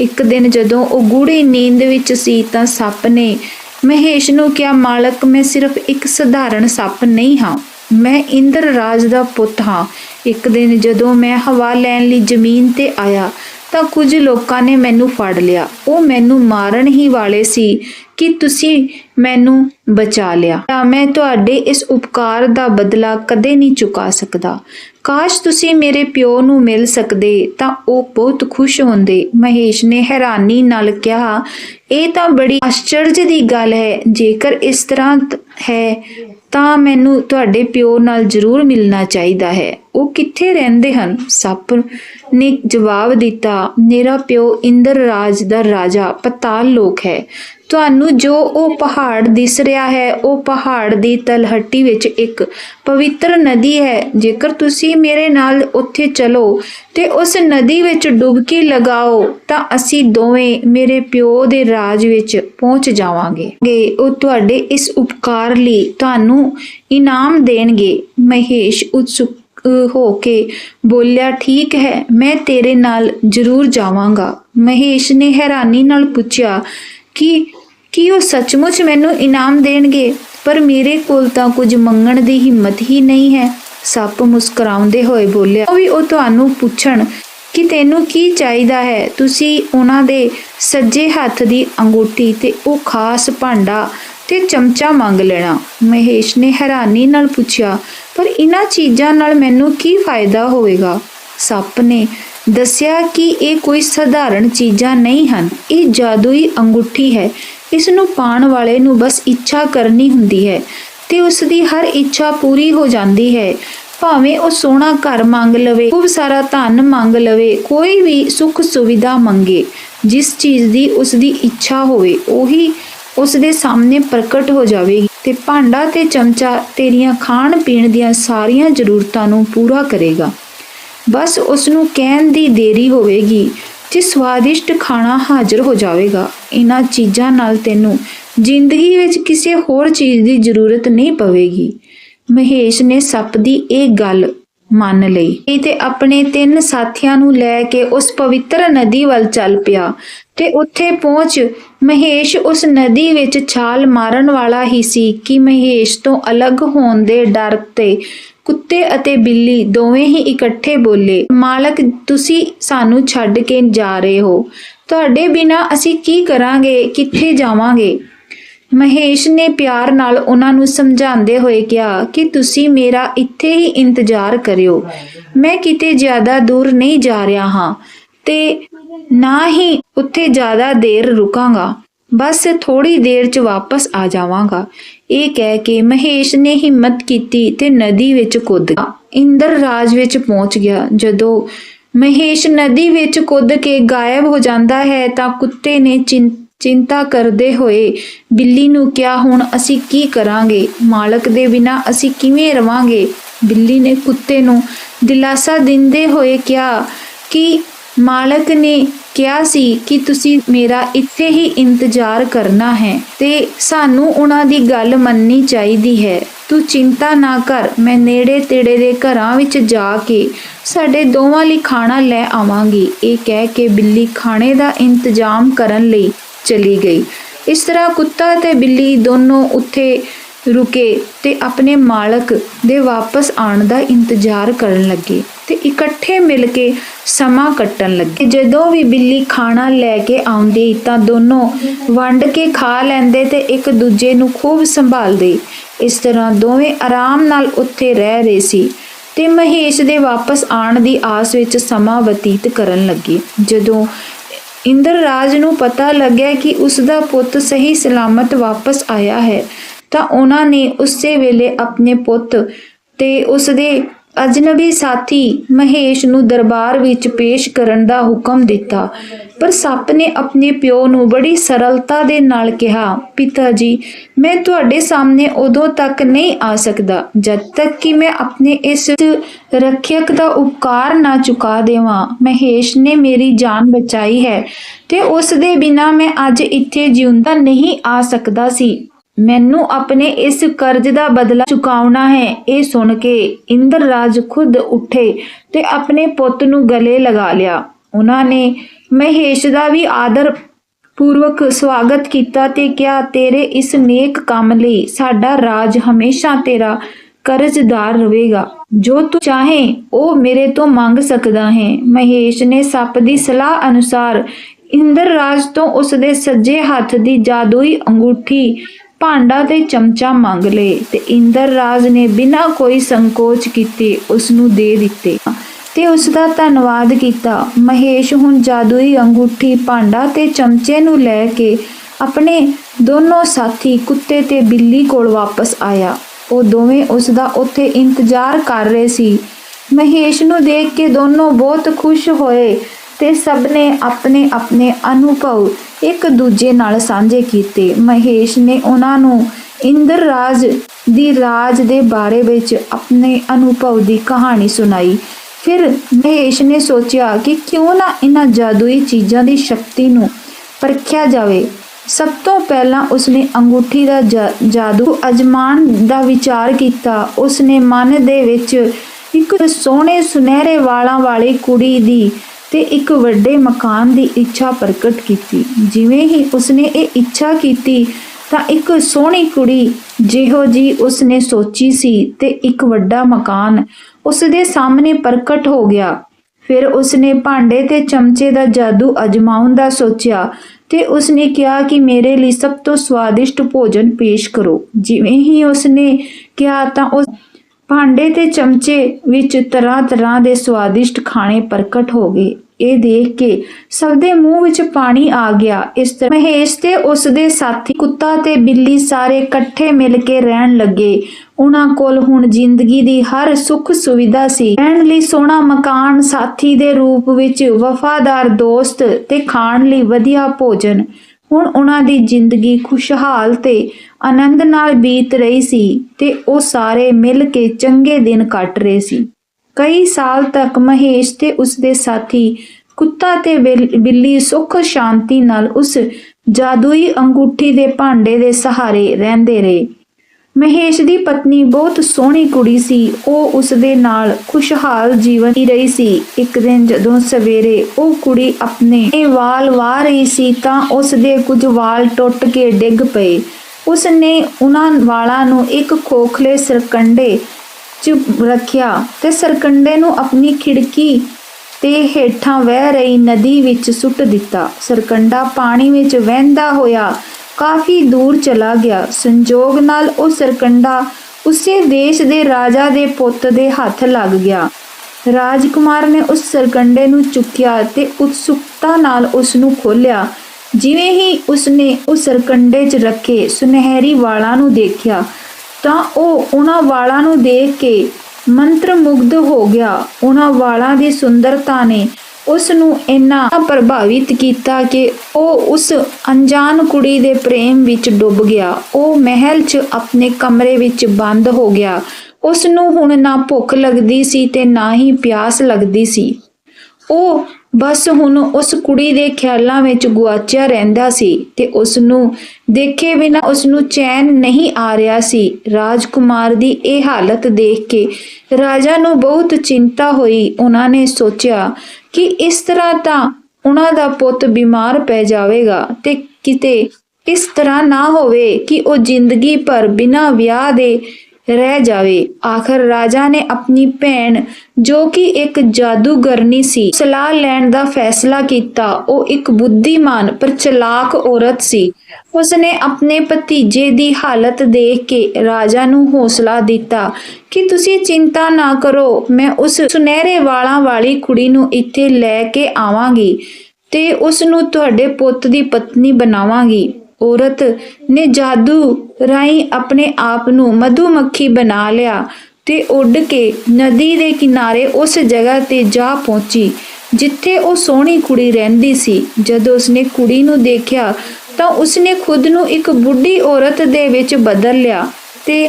S1: ਇੱਕ ਦਿਨ ਜਦੋਂ ਉਹ ਗੂੜੀ ਨੀਂਦ ਵਿੱਚ ਸੀ ਤਾਂ ਸੱਪ ਨੇ ਮਹੇਸ਼ ਨੂੰ ਕਿਹਾ, ਮਾਲਕ, ਮੈਂ ਸਿਰਫ ਇੱਕ ਸਧਾਰਨ ਸੱਪ ਨਹੀਂ ਹਾਂ। ਮੈਂ ਇੰਦਰ ਰਾਜ ਦਾ ਪੁੱਤ ਹਾਂ। ਇੱਕ ਦਿਨ ਜਦੋਂ ਮੈਂ ਹਵਾ ਲੈਣ ਲਈ ਜ਼ਮੀਨ ਤੇ ਆਇਆ ਤਾਂ ਕੁਝ ਲੋਕਾਂ ਨੇ ਮੈਨੂੰ ਫੜ ਲਿਆ। ਉਹ ਮੈਨੂੰ ਮਾਰਨ ਹੀ ਵਾਲੇ ਸੀ। ਕਿ ਤੁਸੀਂ ਮੈਨੂੰ ਬਚਾ ਲਿਆ। ਤਾਂ ਮੈਂ ਤੁਹਾਡੇ ਇਸ ਉਪਕਾਰ ਦਾ ਬਦਲਾ ਕਦੇ ਨਹੀਂ ਚੁਕਾ ਸਕਦਾ। ਕਾਸ਼ ਤੁਸੀਂ ਮੇਰੇ ਪਿਓ ਨੂੰ ਮਿਲ ਸਕਦੇ, ਤਾਂ ਉਹ ਬਹੁਤ ਖੁਸ਼ ਹੁੰਦੇ। ਮਹੇਸ਼ ਨੇ ਹੈਰਾਨੀ ਨਾਲ ਕਿਹਾ, ਇਹ ਤਾਂ ਬੜੀ ਆਸ਼ਚਰਜ ਦੀ ਗੱਲ ਹੈ। ਜੇਕਰ ਇਸ ਤਰ੍ਹਾਂ ਹੈ, ਤਾਂ ਮੈਨੂੰ ਤੁਹਾਡੇ ਪਿਓ ਨਾਲ ਜ਼ਰੂਰ ਮਿਲਣਾ ਚਾਹੀਦਾ ਹੈ। ਉਹ ਕਿੱਥੇ ਰਹਿੰਦੇ ਹਨ? ਸੱਪ ਨੇ ਜਵਾਬ ਦਿੱਤਾ, ਮੇਰਾ ਪਿਓ ਇੰਦਰ ਰਾਜ ਦਾ ਰਾਜਾ, ਪਤਾਲ ਲੋਕ ਹੈ। ਤੁਹਾਨੂੰ ਜੋ ਉਹ ਪਹਾੜ ਦਿਸ ਰਿਹਾ ਹੈ, ਉਹ ਪਹਾੜ ਦੀ ਤਲਹੱਟੀ ਵਿੱਚ ਇੱਕ ਪਵਿੱਤਰ ਨਦੀ ਹੈ। ਜੇਕਰ ਤੁਸੀਂ ਮੇਰੇ ਨਾਲ ਉੱਥੇ ਚਲੋ ਤੇ ਉਸ ਨਦੀ ਵਿੱਚ ਡੁਬਕੀ ਲਗਾਓ, ਤਾਂ ਅਸੀਂ ਦੋਵੇਂ ਮੇਰੇ ਪਿਓ ਦੇ ਰਾਜ ਵਿੱਚ ਪਹੁੰਚ ਜਾਵਾਂਗੇ। ਉਹ ਤੁਹਾਡੇ ਇਸ ਉਪਕਾਰ ਲਈ ਤੁਹਾਨੂੰ ਇਨਾਮ ਦੇਣਗੇ। ਮਹੇਸ਼ ਉਤਸੁਕ ਹੋ ਕੇ ਬੋਲਿਆ, ਠੀਕ ਹੈ, ਮੈਂ ਤੇਰੇ ਨਾਲ ਜ਼ਰੂਰ ਜਾਵਾਂਗਾ। ਮਹੇਸ਼ ਨੇ ਹੈਰਾਨੀ ਨਾਲ ਪੁੱਛਿਆ ਕਿ ਕਿ ਉਹ ਸੱਚਮੁੱਚ ਮੈਨੂੰ ਇਨਾਮ ਦੇਣਗੇ? ਪਰ ਮੇਰੇ ਕੋਲ ਤਾਂ ਕੁਝ ਮੰਗਣ ਦੀ ਹਿੰਮਤ ਹੀ ਨਹੀਂ ਹੈ। ਸੱਪ ਮੁਸਕਰਾਉਂਦੇ ਹੋਏ ਬੋਲਿਆ, ਉਹ ਵੀ ਉਹ ਤੁਹਾਨੂੰ ਪੁੱਛਣ ਕਿ ਤੈਨੂੰ ਕੀ ਚਾਹੀਦਾ ਹੈ? ਤੁਸੀਂ ਉਹਨਾਂ ਦੇ ਸੱਜੇ ਹੱਥ ਦੀ ਅੰਗੂਠੀ ਤੇ ਉਹ ਖਾਸ ਭਾਂਡਾ ਤੇ ਚਮਚਾ ਮੰਗ ਲੈਣਾ। ਮਹੇਸ਼ ਨੇ ਹੈਰਾਨੀ ਨਾਲ ਪੁੱਛਿਆ, ਪਰ ਇਹਨਾਂ ਚੀਜ਼ਾਂ ਨਾਲ ਮੈਨੂੰ ਕੀ ਫਾਇਦਾ ਹੋਵੇਗਾ? ਸੱਪ ਨੇ ਦੱਸਿਆ ਕਿ ਇਹ ਕੋਈ ਸਧਾਰਨ ਚੀਜ਼ਾਂ ਨਹੀਂ ਹਨ। ਇਹ ਜਾਦੂਈ ਅੰਗੂਠੀ ਹੈ ਇਸ ਨੂੰ ਪਾਣ ਵਾਲੇ ਨੂੰ ਬਸ ਇੱਛਾ ਕਰਨੀ ਹੁੰਦੀ ਹੈ ਤੇ ਉਸ ਦੀ ਹਰ ਇੱਛਾ ਪੂਰੀ ਹੋ ਜਾਂਦੀ ਹੈ। ਭਾਵੇਂ ਉਹ ਸੋਹਣਾ ਘਰ ਮੰਗ ਲਵੇ, ਖੂਬ ਸਾਰਾ ਧਨ ਮੰਗ ਲਵੇ, ਕੋਈ ਵੀ ਸੁੱਖ ਸੁਵਿਧਾ ਮੰਗੇ, ਜਿਸ ਚੀਜ਼ ਦੀ ਉਸ ਦੀ ਇੱਛਾ ਹੋਵੇ, ਉਹੀ ਉਸ ਦੇ ਸਾਹਮਣੇ ਪ੍ਰਗਟ ਹੋ ਜਾਵੇਗੀ। ਤੇ ਭਾਂਡਾ ਤੇ ਚਮਚਾ ਤੇਰੀਆਂ ਖਾਣ ਪੀਣ ਦੀਆਂ ਸਾਰੀਆਂ ਜ਼ਰੂਰਤਾਂ ਨੂੰ ਪੂਰਾ ਕਰੇਗਾ। ਬਸ ਉਸ ਨੂੰ ਕਹਿਣ ਦੀ ਦੇਰੀ ਹੋਵੇਗੀ। ਤੇ ਸਵਾਦਿਸ਼ਟ ਖਾਣਾ ਹਾਜ਼ਰ ਹੋ ਜਾਵੇਗਾ। ਇਹਨਾਂ ਚੀਜ਼ਾਂ ਨਾਲ ਤੈਨੂੰ ਜ਼ਿੰਦਗੀ ਵਿੱਚ ਕਿਸੇ ਹੋਰ ਚੀਜ਼ ਦੀ ਜ਼ਰੂਰਤ ਨਹੀਂ ਪਵੇਗੀ। ਮਹੇਸ਼ ਨੇ ਸੱਪ ਦੀ ਇਹ ਗੱਲ ਮੰਨ ਲਈ। ਇਹ ਤੇ ਆਪਣੇ ਤਿੰਨ ਸਾਥੀਆਂ ਨੂੰ ਲੈ ਕੇ ਉਸ ਪਵਿੱਤਰ ਨਦੀ ਵੱਲ ਚੱਲ ਪਿਆ ਤੇ ਉੱਥੇ ਪਹੁੰਚ ਮਹੇਸ਼ ਉਸ ਨਦੀ ਵਿੱਚ ਛਾਲ ਮਾਰਨ ਵਾਲਾ ਹੀ ਸੀ ਕਿ ਮਹੇਸ਼ ਤੋਂ ਅਲੱਗ ਹੋਣ ਦੇ ਡਰ ਤੇ ਕੁੱਤੇ ਅਤੇ ਬਿੱਲੀ ਦੋਵੇਂ ਹੀ ਇਕੱਠੇ ਬੋਲੇ, ਮਾਲਕ, ਤੁਸੀਂ ਸਾਨੂੰ ਛੱਡ ਕੇ ਜਾ ਰਹੇ ਹੋ। ਤੁਹਾਡੇ ਬਿਨਾ ਅਸੀਂ ਕੀ ਕਰਾਂਗੇ? ਕਿੱਥੇ ਜਾਵਾਂਗੇ? ਮਹੇਸ਼ ਨੇ ਪਿਆਰ ਨਾਲ ਉਹਨਾਂ ਨੂੰ ਸਮਝਾਉਂਦੇ ਹੋਏ ਕਿਹਾ ਕਿ ਤੁਸੀਂ ਮੇਰਾ ਇੱਥੇ ਹੀ ਇੰਤਜ਼ਾਰ ਕਰਿਓ। ਮੈਂ ਕਿਤੇ ਜ਼ਿਆਦਾ ਦੂਰ ਨਹੀਂ ਜਾ ਰਿਹਾ ਹਾਂ ਤੇ ਨਾ ਹੀ ਉੱਥੇ ਜ਼ਿਆਦਾ ਦੇਰ ਰੁਕਾਂਗਾ। ਬਸ ਥੋੜੀ ਦੇਰ ਚ ਵਾਪਸ ਆ ਜਾਵਾਂਗਾ। ਇਹ ਕਹਿ ਕੇ ਮਹੇਸ਼ ਨੇ ਹਿੰਮਤ ਕੀਤੀ ਤੇ ਨਦੀ ਵਿੱਚ ਕੁੱਦ ਗਿਆ। ਇੰਦਰ ਰਾਜ ਵਿੱਚ ਪਹੁੰਚ ਗਿਆ। ਜਦੋਂ ਮਹੇਸ਼ ਨਦੀ ਵਿੱਚ ਕੁੱਦ ਕੇ ਗਾਇਬ ਹੋ ਜਾਂਦਾ ਹੈ ਤਾਂ ਕੁੱਤੇ ਨੇ ਚਿੰ- ਚਿੰਤਾ ਕਰਦੇ ਹੋਏ ਬਿੱਲੀ ਨੂੰ ਕਿਹਾ, ਹੁਣ ਅਸੀਂ ਕੀ ਕਰਾਂਗੇ? ਮਾਲਕ ਦੇ ਬਿਨਾ ਅਸੀਂ ਕਿਵੇਂ ਰਵਾਂਗੇ? ਬਿੱਲੀ ਨੇ ਕੁੱਤੇ ਨੂੰ ਦਿਲਾਸਾ ਦਿੰਦੇ ਹੋਏ ਕਿਹਾ ਕਿ ਮਾਲਕ ਨੇ ਕਿਹਾ ਸੀ ਕਿ ਤੁਸੀਂ ਮੇਰਾ ਇੱਥੇ ਹੀ ਇੰਤਜ਼ਾਰ ਕਰਨਾ ਹੈ ਤੇ ਸਾਨੂੰ ਉਹਨਾਂ ਦੀ ਗੱਲ ਮੰਨਣੀ ਚਾਹੀਦੀ ਹੈ। ਤੂੰ ਚਿੰਤਾ ਨਾ ਕਰ, ਮੈਂ ਨੇੜੇ ਤੇੜੇ ਦੇ ਘਰਾਂ ਵਿੱਚ ਜਾ ਕੇ ਸਾਡੇ ਦੋਵਾਂ ਲਈ ਖਾਣਾ ਲੈ ਆਵਾਂਗੀ। ਇਹ ਕਹਿ ਕੇ ਬਿੱਲੀ ਖਾਣੇ ਦਾ ਇੰਤਜ਼ਾਮ ਕਰਨ ਲਈ ਚਲੀ ਗਈ। ਇਸ ਤਰ੍ਹਾਂ ਕੁੱਤਾ ਤੇ ਬਿੱਲੀ ਦੋਨੋਂ ਉੱਥੇ ਰੁਕੇ ਤੇ ਆਪਣੇ ਮਾਲਕ ਦੇ ਵਾਪਸ ਆਉਣ ਦਾ ਇੰਤਜ਼ਾਰ ਕਰਨ ਲੱਗੇ। ਤੇ ਇਕੱਠੇ ਮਿਲ ਕੇ ਸਮਾਂ ਕੱਟਣ ਲੱਗੇ। ਜਦੋਂ ਵੀ ਬਿੱਲੀ ਖਾਣਾ ਲੈ ਕੇ ਆਉਂਦੀ, ਤਾਂ ਦੋਨੋਂ ਵੰਡ ਕੇ ਖਾ ਲੈਂਦੇ ਤੇ ਇੱਕ ਦੂਜੇ ਨੂੰ ਖੂਬ ਸੰਭਾਲਦੇ। ਇਸ ਤਰ੍ਹਾਂ ਦੋਵੇਂ ਆਰਾਮ ਨਾਲ ਉੱਥੇ ਰਹਿ ਰਹੇ ਸੀ ਤੇ ਮਹੇਸ਼ ਦੇ ਵਾਪਸ ਆਉਣ ਦੀ ਆਸ ਵਿੱਚ ਸਮਾਂ ਬਤੀਤ ਕਰਨ ਲੱਗੇ। ਜਦੋਂ ਇੰਦਰ ਰਾਜ ਨੂੰ ਪਤਾ ਲੱਗਿਆ ਕਿ ਉਸ ਦਾ ਪੁੱਤ ਸਹੀ ਸਲਾਮਤ ਵਾਪਸ ਆਇਆ ਹੈ, ਤਾਂ ਉਹਨਾਂ ਨੇ ਉਸੇ ਵੇਲੇ ਆਪਣੇ ਪੁੱਤ ਤੇ ਉਸ ਦੇ ਅਜਨਬੀ ਸਾਥੀ ਮਹੇਸ਼ ਨੂੰ ਦਰਬਾਰ ਵਿੱਚ ਪੇਸ਼ ਕਰਨ ਦਾ ਹੁਕਮ ਦਿੱਤਾ। ਪਰ ਸੱਪ ਨੇ ਆਪਣੇ ਪਿਓ ਨੂੰ ਬੜੀ ਸਰਲਤਾ ਦੇ ਨਾਲ ਕਿਹਾ, ਪਿਤਾ ਜੀ, ਮੈਂ ਤੁਹਾਡੇ ਸਾਹਮਣੇ ਉਦੋਂ ਤੱਕ ਨਹੀਂ ਆ ਸਕਦਾ ਜਦ ਤੱਕ ਕਿ ਮੈਂ ਆਪਣੇ ਇਸ ਰੱਖਿਅਕ ਦਾ ਉਪਕਾਰ ਨਾ ਚੁਕਾ ਦੇਵਾਂ। ਮਹੇਸ਼ ਨੇ ਮੇਰੀ ਜਾਨ ਬਚਾਈ ਹੈ ਤੇ ਉਸ ਦੇ ਬਿਨਾ ਮੈਂ ਅੱਜ ਇੱਥੇ ਜਿਉਂਦਾ ਨਹੀਂ ਆ ਸਕਦਾ ਸੀ। ਮੈਨੂੰ ਆਪਣੇ ਇਸ ਕਰਜ਼ ਦਾ ਬਦਲਾ ਚੁਕਾਉਣਾ ਹੈ। ਇਹ ਸੁਣ ਕੇ ਇੰਦਰ ਰਾਜ ਖੁਦ ਉੱਠੇ ਤੇ ਆਪਣੇ ਪੁੱਤ ਨੂੰ ਗਲੇ ਲਗਾ ਲਿਆ। ਉਹਨਾਂ ਨੇ ਮਹੇਸ਼ ਦਾ ਵੀ ਆਦਰ ਪੂਰਵਕ ਸਵਾਗਤ ਕੀਤਾ ਤੇ ਕਿਹਾ, ਤੇਰੇ ਇਸ ਨੇਕ ਕੰਮ ਲਈ ਸਾਡਾ ਰਾਜ ਹਮੇਸ਼ਾ ਤੇਰਾ ਕਰਜ਼ਦਾਰ ਰਹੇਗਾ। ਜੋ ਤੂੰ ਚਾਹੇ, ਉਹ ਮੇਰੇ ਤੋਂ ਮੰਗ ਸਕਦਾ ਹੈ। ਮਹੇਸ਼ ਨੇ ਸੱਪ ਦੀ ਸਲਾਹ ਅਨੁਸਾਰ ਇੰਦਰ ਰਾਜ ਤੋਂ ਉਸ ਦੇ ਸੱਜੇ ਹੱਥ ਦੀ ਜਾਦੂਈ ਅੰਗੂਠੀ ਭਾਂਡਾ ਤੇ ਚਮਚਾ ਮੰਗ ਲਏ ਤੇ ਇੰਦਰ ਰਾਜ ਨੇ ਬਿਨਾਂ ਕੋਈ ਸੰਕੋਚ ਕੀਤੇ ਉਸ ਨੂੰ ਦੇ ਦਿੱਤੇ ਤੇ ਉਸ ਦਾ ਧੰਨਵਾਦ ਕੀਤਾ। ਮਹੇਸ਼ ਹੁਣ ਜਾਦੂਈ ਅੰਗੂਠੀ, ਭਾਂਡਾ ਤੇ ਚਮਚੇ ਨੂੰ ਲੈ ਕੇ ਆਪਣੇ ਦੋਨੋਂ ਸਾਥੀ ਕੁੱਤੇ ਤੇ ਬਿੱਲੀ ਕੋਲ ਵਾਪਸ ਆਇਆ। ਉਹ ਦੋਵੇਂ ਉਸ ਦਾ ਉੱਥੇ ਇੰਤਜ਼ਾਰ ਕਰ ਰਹੇ ਸੀ। ਮਹੇਸ਼ ਨੂੰ ਦੇਖ ਕੇ ਦੋਨੋਂ ਬਹੁਤ ਖੁਸ਼ ਹੋਏ। ਤੇ ਸਭ ਨੇ ਆਪਣੇ ਆਪਣੇ ਅਨੁਭਵ ਇੱਕ ਦੂਜੇ ਨਾਲ ਸਾਂਝੇ ਕੀਤੇ। ਮਹੇਸ਼ ਨੇ ਉਹਨਾਂ ਨੂੰ ਇੰਦਰ ਰਾਜ ਦੀ ਰਾਜ ਦੇ ਬਾਰੇ ਵਿੱਚ ਆਪਣੇ ਅਨੁਭਵ ਦੀ ਕਹਾਣੀ ਸੁਣਾਈ। ਫਿਰ ਮਹੇਸ਼ ਨੇ ਸੋਚਿਆ ਕਿ ਕਿਉਂ ਨਾ ਇਹਨਾਂ ਜਾਦੂਈ ਚੀਜ਼ਾਂ ਦੀ ਸ਼ਕਤੀ ਨੂੰ ਪਰਖਿਆ ਜਾਵੇ। ਸਭ ਤੋਂ ਪਹਿਲਾਂ ਉਸਨੇ ਅੰਗੂਠੀ ਦਾ ਜਾਦੂ ਅਜਮਾਨ ਦਾ ਵਿਚਾਰ ਕੀਤਾ। ਉਸਨੇ ਮਨ ਦੇ ਵਿੱਚ ਇੱਕ ਸੋਹਣੇ ਸੁਨਹਿਰੇ ਵਾਲਾਂ ਵਾਲੀ ਕੁੜੀ ਦੀ ਤੇ ਇੱਕ ਵੱਡੇ ਮਕਾਨ ਦੀ ਇੱਛਾ ਪ੍ਰਗਟ ਕੀਤੀ। ਜਿਵੇਂ ਹੀ ਉਸਨੇ ਇਹ ਇੱਛਾ ਕੀਤੀ, ਤਾਂ ਇੱਕ ਸੋਹਣੀ ਕੁੜੀ ਜਿਹੋ ਜੀ ਉਸਨੇ ਸੋਚੀ ਸੀ ਤੇ ਇੱਕ ਵੱਡਾ ਮਕਾਨ ਉਸਦੇ ਸਾਹਮਣੇ ਪ੍ਰਗਟ ਹੋ ਗਿਆ। ਫਿਰ ਉਸਨੇ ਭਾਂਡੇ ਤੇ ਚਮਚੇ ਦਾ ਜਾਦੂ ਅਜਮਾਉਣ ਦਾ ਸੋਚਿਆ ਤੇ ਉਸਨੇ ਕਿਹਾ ਕਿ ਮੇਰੇ ਲਈ ਸਭ ਤੋਂ ਸਵਾਦਿਸ਼ਟ ਭੋਜਨ ਪੇਸ਼ ਕਰੋ। ਜਿਵੇਂ ਹੀ ਉਸਨੇ ਕਿਹਾ, ਤਾਂ ਉਸ ਭਾਂਡੇ ਤੇ ਚਮਚੇ ਵਿੱਚ ਤਰ੍ਹਾਂ ਤਰ੍ਹਾਂ ਦੇ ਸਵਾਦਿਸ਼ਟ ਖਾਣੇ ਪ੍ਰਗਟ ਹੋ ਗਏ। ਇਹ ਦੇਖ ਕੇ ਸਭ ਦੇ ਮੂੰਹ ਵਿੱਚ ਪਾਣੀ ਆ ਗਿਆ। ਇਸ ਤਰ੍ਹਾਂ ਮਹੇਸ਼ ਤੇ ਉਸ ਦੇ ਸਾਥੀ ਕੁੱਤਾ ਤੇ ਬਿੱਲੀ ਸਾਰੇ ਇਕੱਠੇ ਮਿਲ ਕੇ ਰਹਿਣ ਲੱਗੇ। ਉਹਨਾਂ ਕੋਲ ਹੁਣ ਜ਼ਿੰਦਗੀ ਦੀ ਹਰ ਸੁੱਖ ਸੁਵਿਧਾ ਸੀ। ਰਹਿਣ ਲਈ ਸੋਹਣਾ ਮਕਾਨ, ਸਾਥੀ ਦੇ ਰੂਪ ਵਿੱਚ ਵਫਾਦਾਰ ਦੋਸਤ ਤੇ ਖਾਣ ਲਈ ਵਧੀਆ ਭੋਜਨ। ਹੁਣ ਉਹਨਾਂ ਦੀ ਜ਼ਿੰਦਗੀ ਖੁਸ਼ਹਾਲ ਤੇ ਆਨੰਦ ਨਾਲ ਬੀਤ ਰਹੀ ਸੀ ਤੇ ਉਹ ਸਾਰੇ ਮਿਲ ਕੇ ਚੰਗੇ ਦਿਨ ਕੱਟ ਰਹੇ ਸੀ। ਕਈ ਸਾਲ ਤੱਕ ਮਹੇਸ਼ ਤੇ ਉਸਦੇ ਸਾਥੀ ਕੁੱਤਾ ਤੇ ਬਿੱਲੀ ਸੁੱਖ ਸ਼ਾਂਤੀ ਨਾਲ ਉਸ ਜਾਦੂਈ ਅੰਗੂਠੀ ਦੇ ਭਾਂਡੇ ਦੇ ਸਹਾਰੇ ਰਹਿੰਦੇ ਰਹੇ। ਮਹੇਸ਼ ਦੀ ਪਤਨੀ ਬਹੁਤ ਸੋਹਣੀ ਕੁੜੀ ਸੀ। ਉਹ ਉਸ ਦੇ ਨਾਲ ਖੁਸ਼ਹਾਲ ਜੀਵਨ ਜੀ ਰਹੀ ਸੀ। ਇੱਕ ਦਿਨ ਜਦੋਂ ਸਵੇਰੇ ਉਹ ਕੁੜੀ ਆਪਣੇ ਵਾਲ ਵਾਹ ਰਹੀ ਸੀ ਤਾਂ ਉਸ ਦੇ ਕੁਝ ਵਾਲ ਟੁੱਟ ਕੇ ਡਿੱਗ ਪਏ। ਉਸ ਨੇ ਉਹਨਾਂ ਵਾਲਾਂ ਨੂੰ ਇੱਕ ਖੋਖਲੇ ਸਰਕੰਡੇ 'ਚ ਰੱਖਿਆ ਤੇ ਸਰਕੰਡੇ ਨੂੰ ਆਪਣੀ ਖਿੜਕੀ ਤੇ ਹੇਠਾਂ ਵਹਿ ਰਹੀ ਨਦੀ ਵਿੱਚ ਸੁੱਟ ਦਿੱਤਾ। ਸਰਕੰਡਾ ਪਾਣੀ ਵਿੱਚ ਵਹਿੰਦਾ ਹੋਇਆ ਕਾਫੀ ਦੂਰ ਚਲਾ ਗਿਆ। ਸੰਜੋਗ ਨਾਲ ਉਹ ਸਰਕੰਡਾ ਉਸੇ ਦੇਸ਼ ਦੇ ਰਾਜਾ ਦੇ ਪੁੱਤ ਦੇ ਹੱਥ ਲੱਗ ਗਿਆ। ਰਾਜਕੁਮਾਰ ਨੇ ਉਸ ਸਰਕੰਡੇ ਨੂੰ ਚੁੱਕਿਆ ਤੇ ਉਤਸੁਕਤਾ ਨਾਲ ਉਸ ਨੂੰ ਖੋਲ੍ਹਿਆ। ਜਿਵੇਂ ਹੀ ਉਸਨੇ ਉਸ ਸਰਕੰਡੇ 'ਚ ਰੱਖੇ, ਸੁਨਹਿਰੀ ਵਾਲਾਂ ਨੂੰ ਦੇਖਿਆ ਤਾਂ ਉਹ ਉਹਨਾਂ ਵਾਲਾਂ ਨੂੰ ਦੇਖ ਕੇ ਮੰਤਰ ਮੁਗਧ ਹੋ ਗਿਆ। ਉਹਨਾਂ ਵਾਲਾਂ ਦੀ ਸੁੰਦਰਤਾ ਨੇ ਉਸ ਨੂੰ ਇੰਨਾ ਪ੍ਰਭਾਵਿਤ ਕੀਤਾ ਕਿ ਉਹ ਉਸ ਅਣਜਾਣ ਕੁੜੀ ਦੇ ਪ੍ਰੇਮ ਵਿੱਚ ਡੁੱਬ ਗਿਆ। ਉਹ ਮਹਿਲ 'ਚ ਆਪਣੇ ਕਮਰੇ ਵਿੱਚ ਬੰਦ ਹੋ ਗਿਆ। ਉਸ ਨੂੰ ਹੁਣ ਨਾ ਭੁੱਖ ਲੱਗਦੀ ਸੀ ਤੇ ਨਾ ਹੀ ਪਿਆਸ ਲੱਗਦੀ ਸੀ। ਉਹ ਬਸ ਹੁਣ ਉਸ ਕੁੜੀ ਦੇ ਖਿਆਲਾਂ ਵਿੱਚ ਗੁਆਚਿਆ ਰਹਿੰਦਾ ਸੀ ਤੇ ਉਸ ਨੂੰ ਦੇਖੇ ਬਿਨਾ ਉਸ ਨੂੰ ਚੈਨ ਨਹੀਂ ਆ ਰਿਹਾ ਸੀ। ਰਾਜਕੁਮਾਰ ਦੀ ਇਹ ਹਾਲਤ ਦੇਖ ਕੇ ਰਾਜਾ ਨੂੰ ਬਹੁਤ ਚਿੰਤਾ ਹੋਈ। ਉਹਨਾਂ ਨੇ ਸੋਚਿਆ ਕਿ ਇਸ ਤਰ੍ਹਾਂ ਤਾਂ ਉਹਨਾਂ ਦਾ ਪੁੱਤ ਬਿਮਾਰ ਪੈ ਜਾਵੇਗਾ ਤੇ ਕਿਤੇ ਇਸ ਤਰ੍ਹਾਂ ਨਾ ਹੋਵੇ ਕਿ ਉਹ ਜ਼ਿੰਦਗੀ ਭਰ ਬਿਨਾਂ ਵਿਆਹ ਦੇ ਰਹਿ ਜਾਵੇ। ਆਖਰ ਰਾਜਾ ਨੇ ਆਪਣੀ ਭੈਣ, ਜੋ ਕਿ ਇੱਕ ਜਾਦੂਗਰਨੀ ਸੀ, ਸਲਾਹ ਲੈਣ ਦਾ ਫੈਸਲਾ ਕੀਤਾ। ਉਹ ਇੱਕ ਬੁੱਧੀਮਾਨ, ਪਰ ਚਲਾਕ ਔਰਤ ਸੀ। ਉਸਨੇ ਆਪਣੇ ਭਤੀਜੇ ਦੀ ਹਾਲਤ ਦੇਖ ਕੇ ਰਾਜਾ ਨੂੰ ਹੌਸਲਾ ਦਿੱਤਾ ਕਿ ਤੁਸੀਂ ਚਿੰਤਾ ਨਾ ਕਰੋ, ਮੈਂ ਉਸ ਸੁਨਹਿਰੇ ਵਾਲਾਂ ਵਾਲੀ ਕੁੜੀ ਨੂੰ ਇੱਥੇ ਲੈ ਕੇ ਆਵਾਂਗੀ ਤੇ ਉਸ ਨੂੰ ਤੁਹਾਡੇ ਪੁੱਤ ਦੀ ਪਤਨੀ ਬਣਾਵਾਂਗੀ। ਔਰਤ ਨੇ ਜਾਦੂ ਰਾਹੀਂ ਆਪਣੇ ਆਪ ਨੂੰ ਮਧੂਮੱਖੀ ਬਣਾ ਲਿਆ ਤੇ ਉੱਡ ਕੇ ਨਦੀ ਦੇ ਕਿਨਾਰੇ ਉਸ ਜਗ੍ਹਾ ਤੇ ਜਾ ਪਹੁੰਚੀ, ਜਿੱਥੇ ਉਹ ਸੋਹਣੀ ਕੁੜੀ ਰਹਿੰਦੀ ਸੀ। ਜਦੋਂ ਉਸਨੇ ਕੁੜੀ ਨੂੰ ਦੇਖਿਆ, ਤਾਂ ਉਸਨੇ ਖੁਦ ਨੂੰ ਇੱਕ ਬੁੱਢੀ ਔਰਤ ਦੇ ਵਿੱਚ ਬਦਲ ਲਿਆ ਤੇ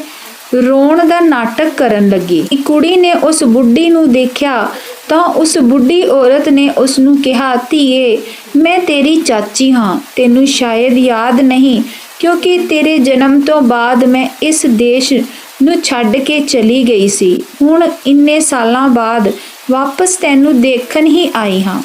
S1: ਰੋਣ ਦਾ ਨਾਟਕ ਕਰਨ ਲੱਗੀ। ਇੱਕ ਕੁੜੀ ਨੇ ਉਸ ਬੁੱਢੀ ਨੂੰ ਦੇਖਿਆ ਤਾਂ ਉਸ ਬੁੱਢੀ ਔਰਤ ਨੇ ਉਸ ਨੂੰ ਕਿਹਾ, ਧੀਏ, ਮੈਂ ਤੇਰੀ ਚਾਚੀ ਹਾਂ। ਤੈਨੂੰ ਸ਼ਾਇਦ ਯਾਦ ਨਹੀਂ, ਕਿਉਂਕਿ ਤੇਰੇ ਜਨਮ ਤੋਂ ਬਾਅਦ ਮੈਂ ਇਸ ਦੇਸ਼ ਨੂੰ ਛੱਡ ਕੇ ਚਲੀ ਗਈ ਸੀ। ਹੁਣ ਇੰਨੇ ਸਾਲਾਂ ਬਾਅਦ ਵਾਪਸ ਤੈਨੂੰ ਦੇਖਣ ਹੀ ਆਈ ਹਾਂ।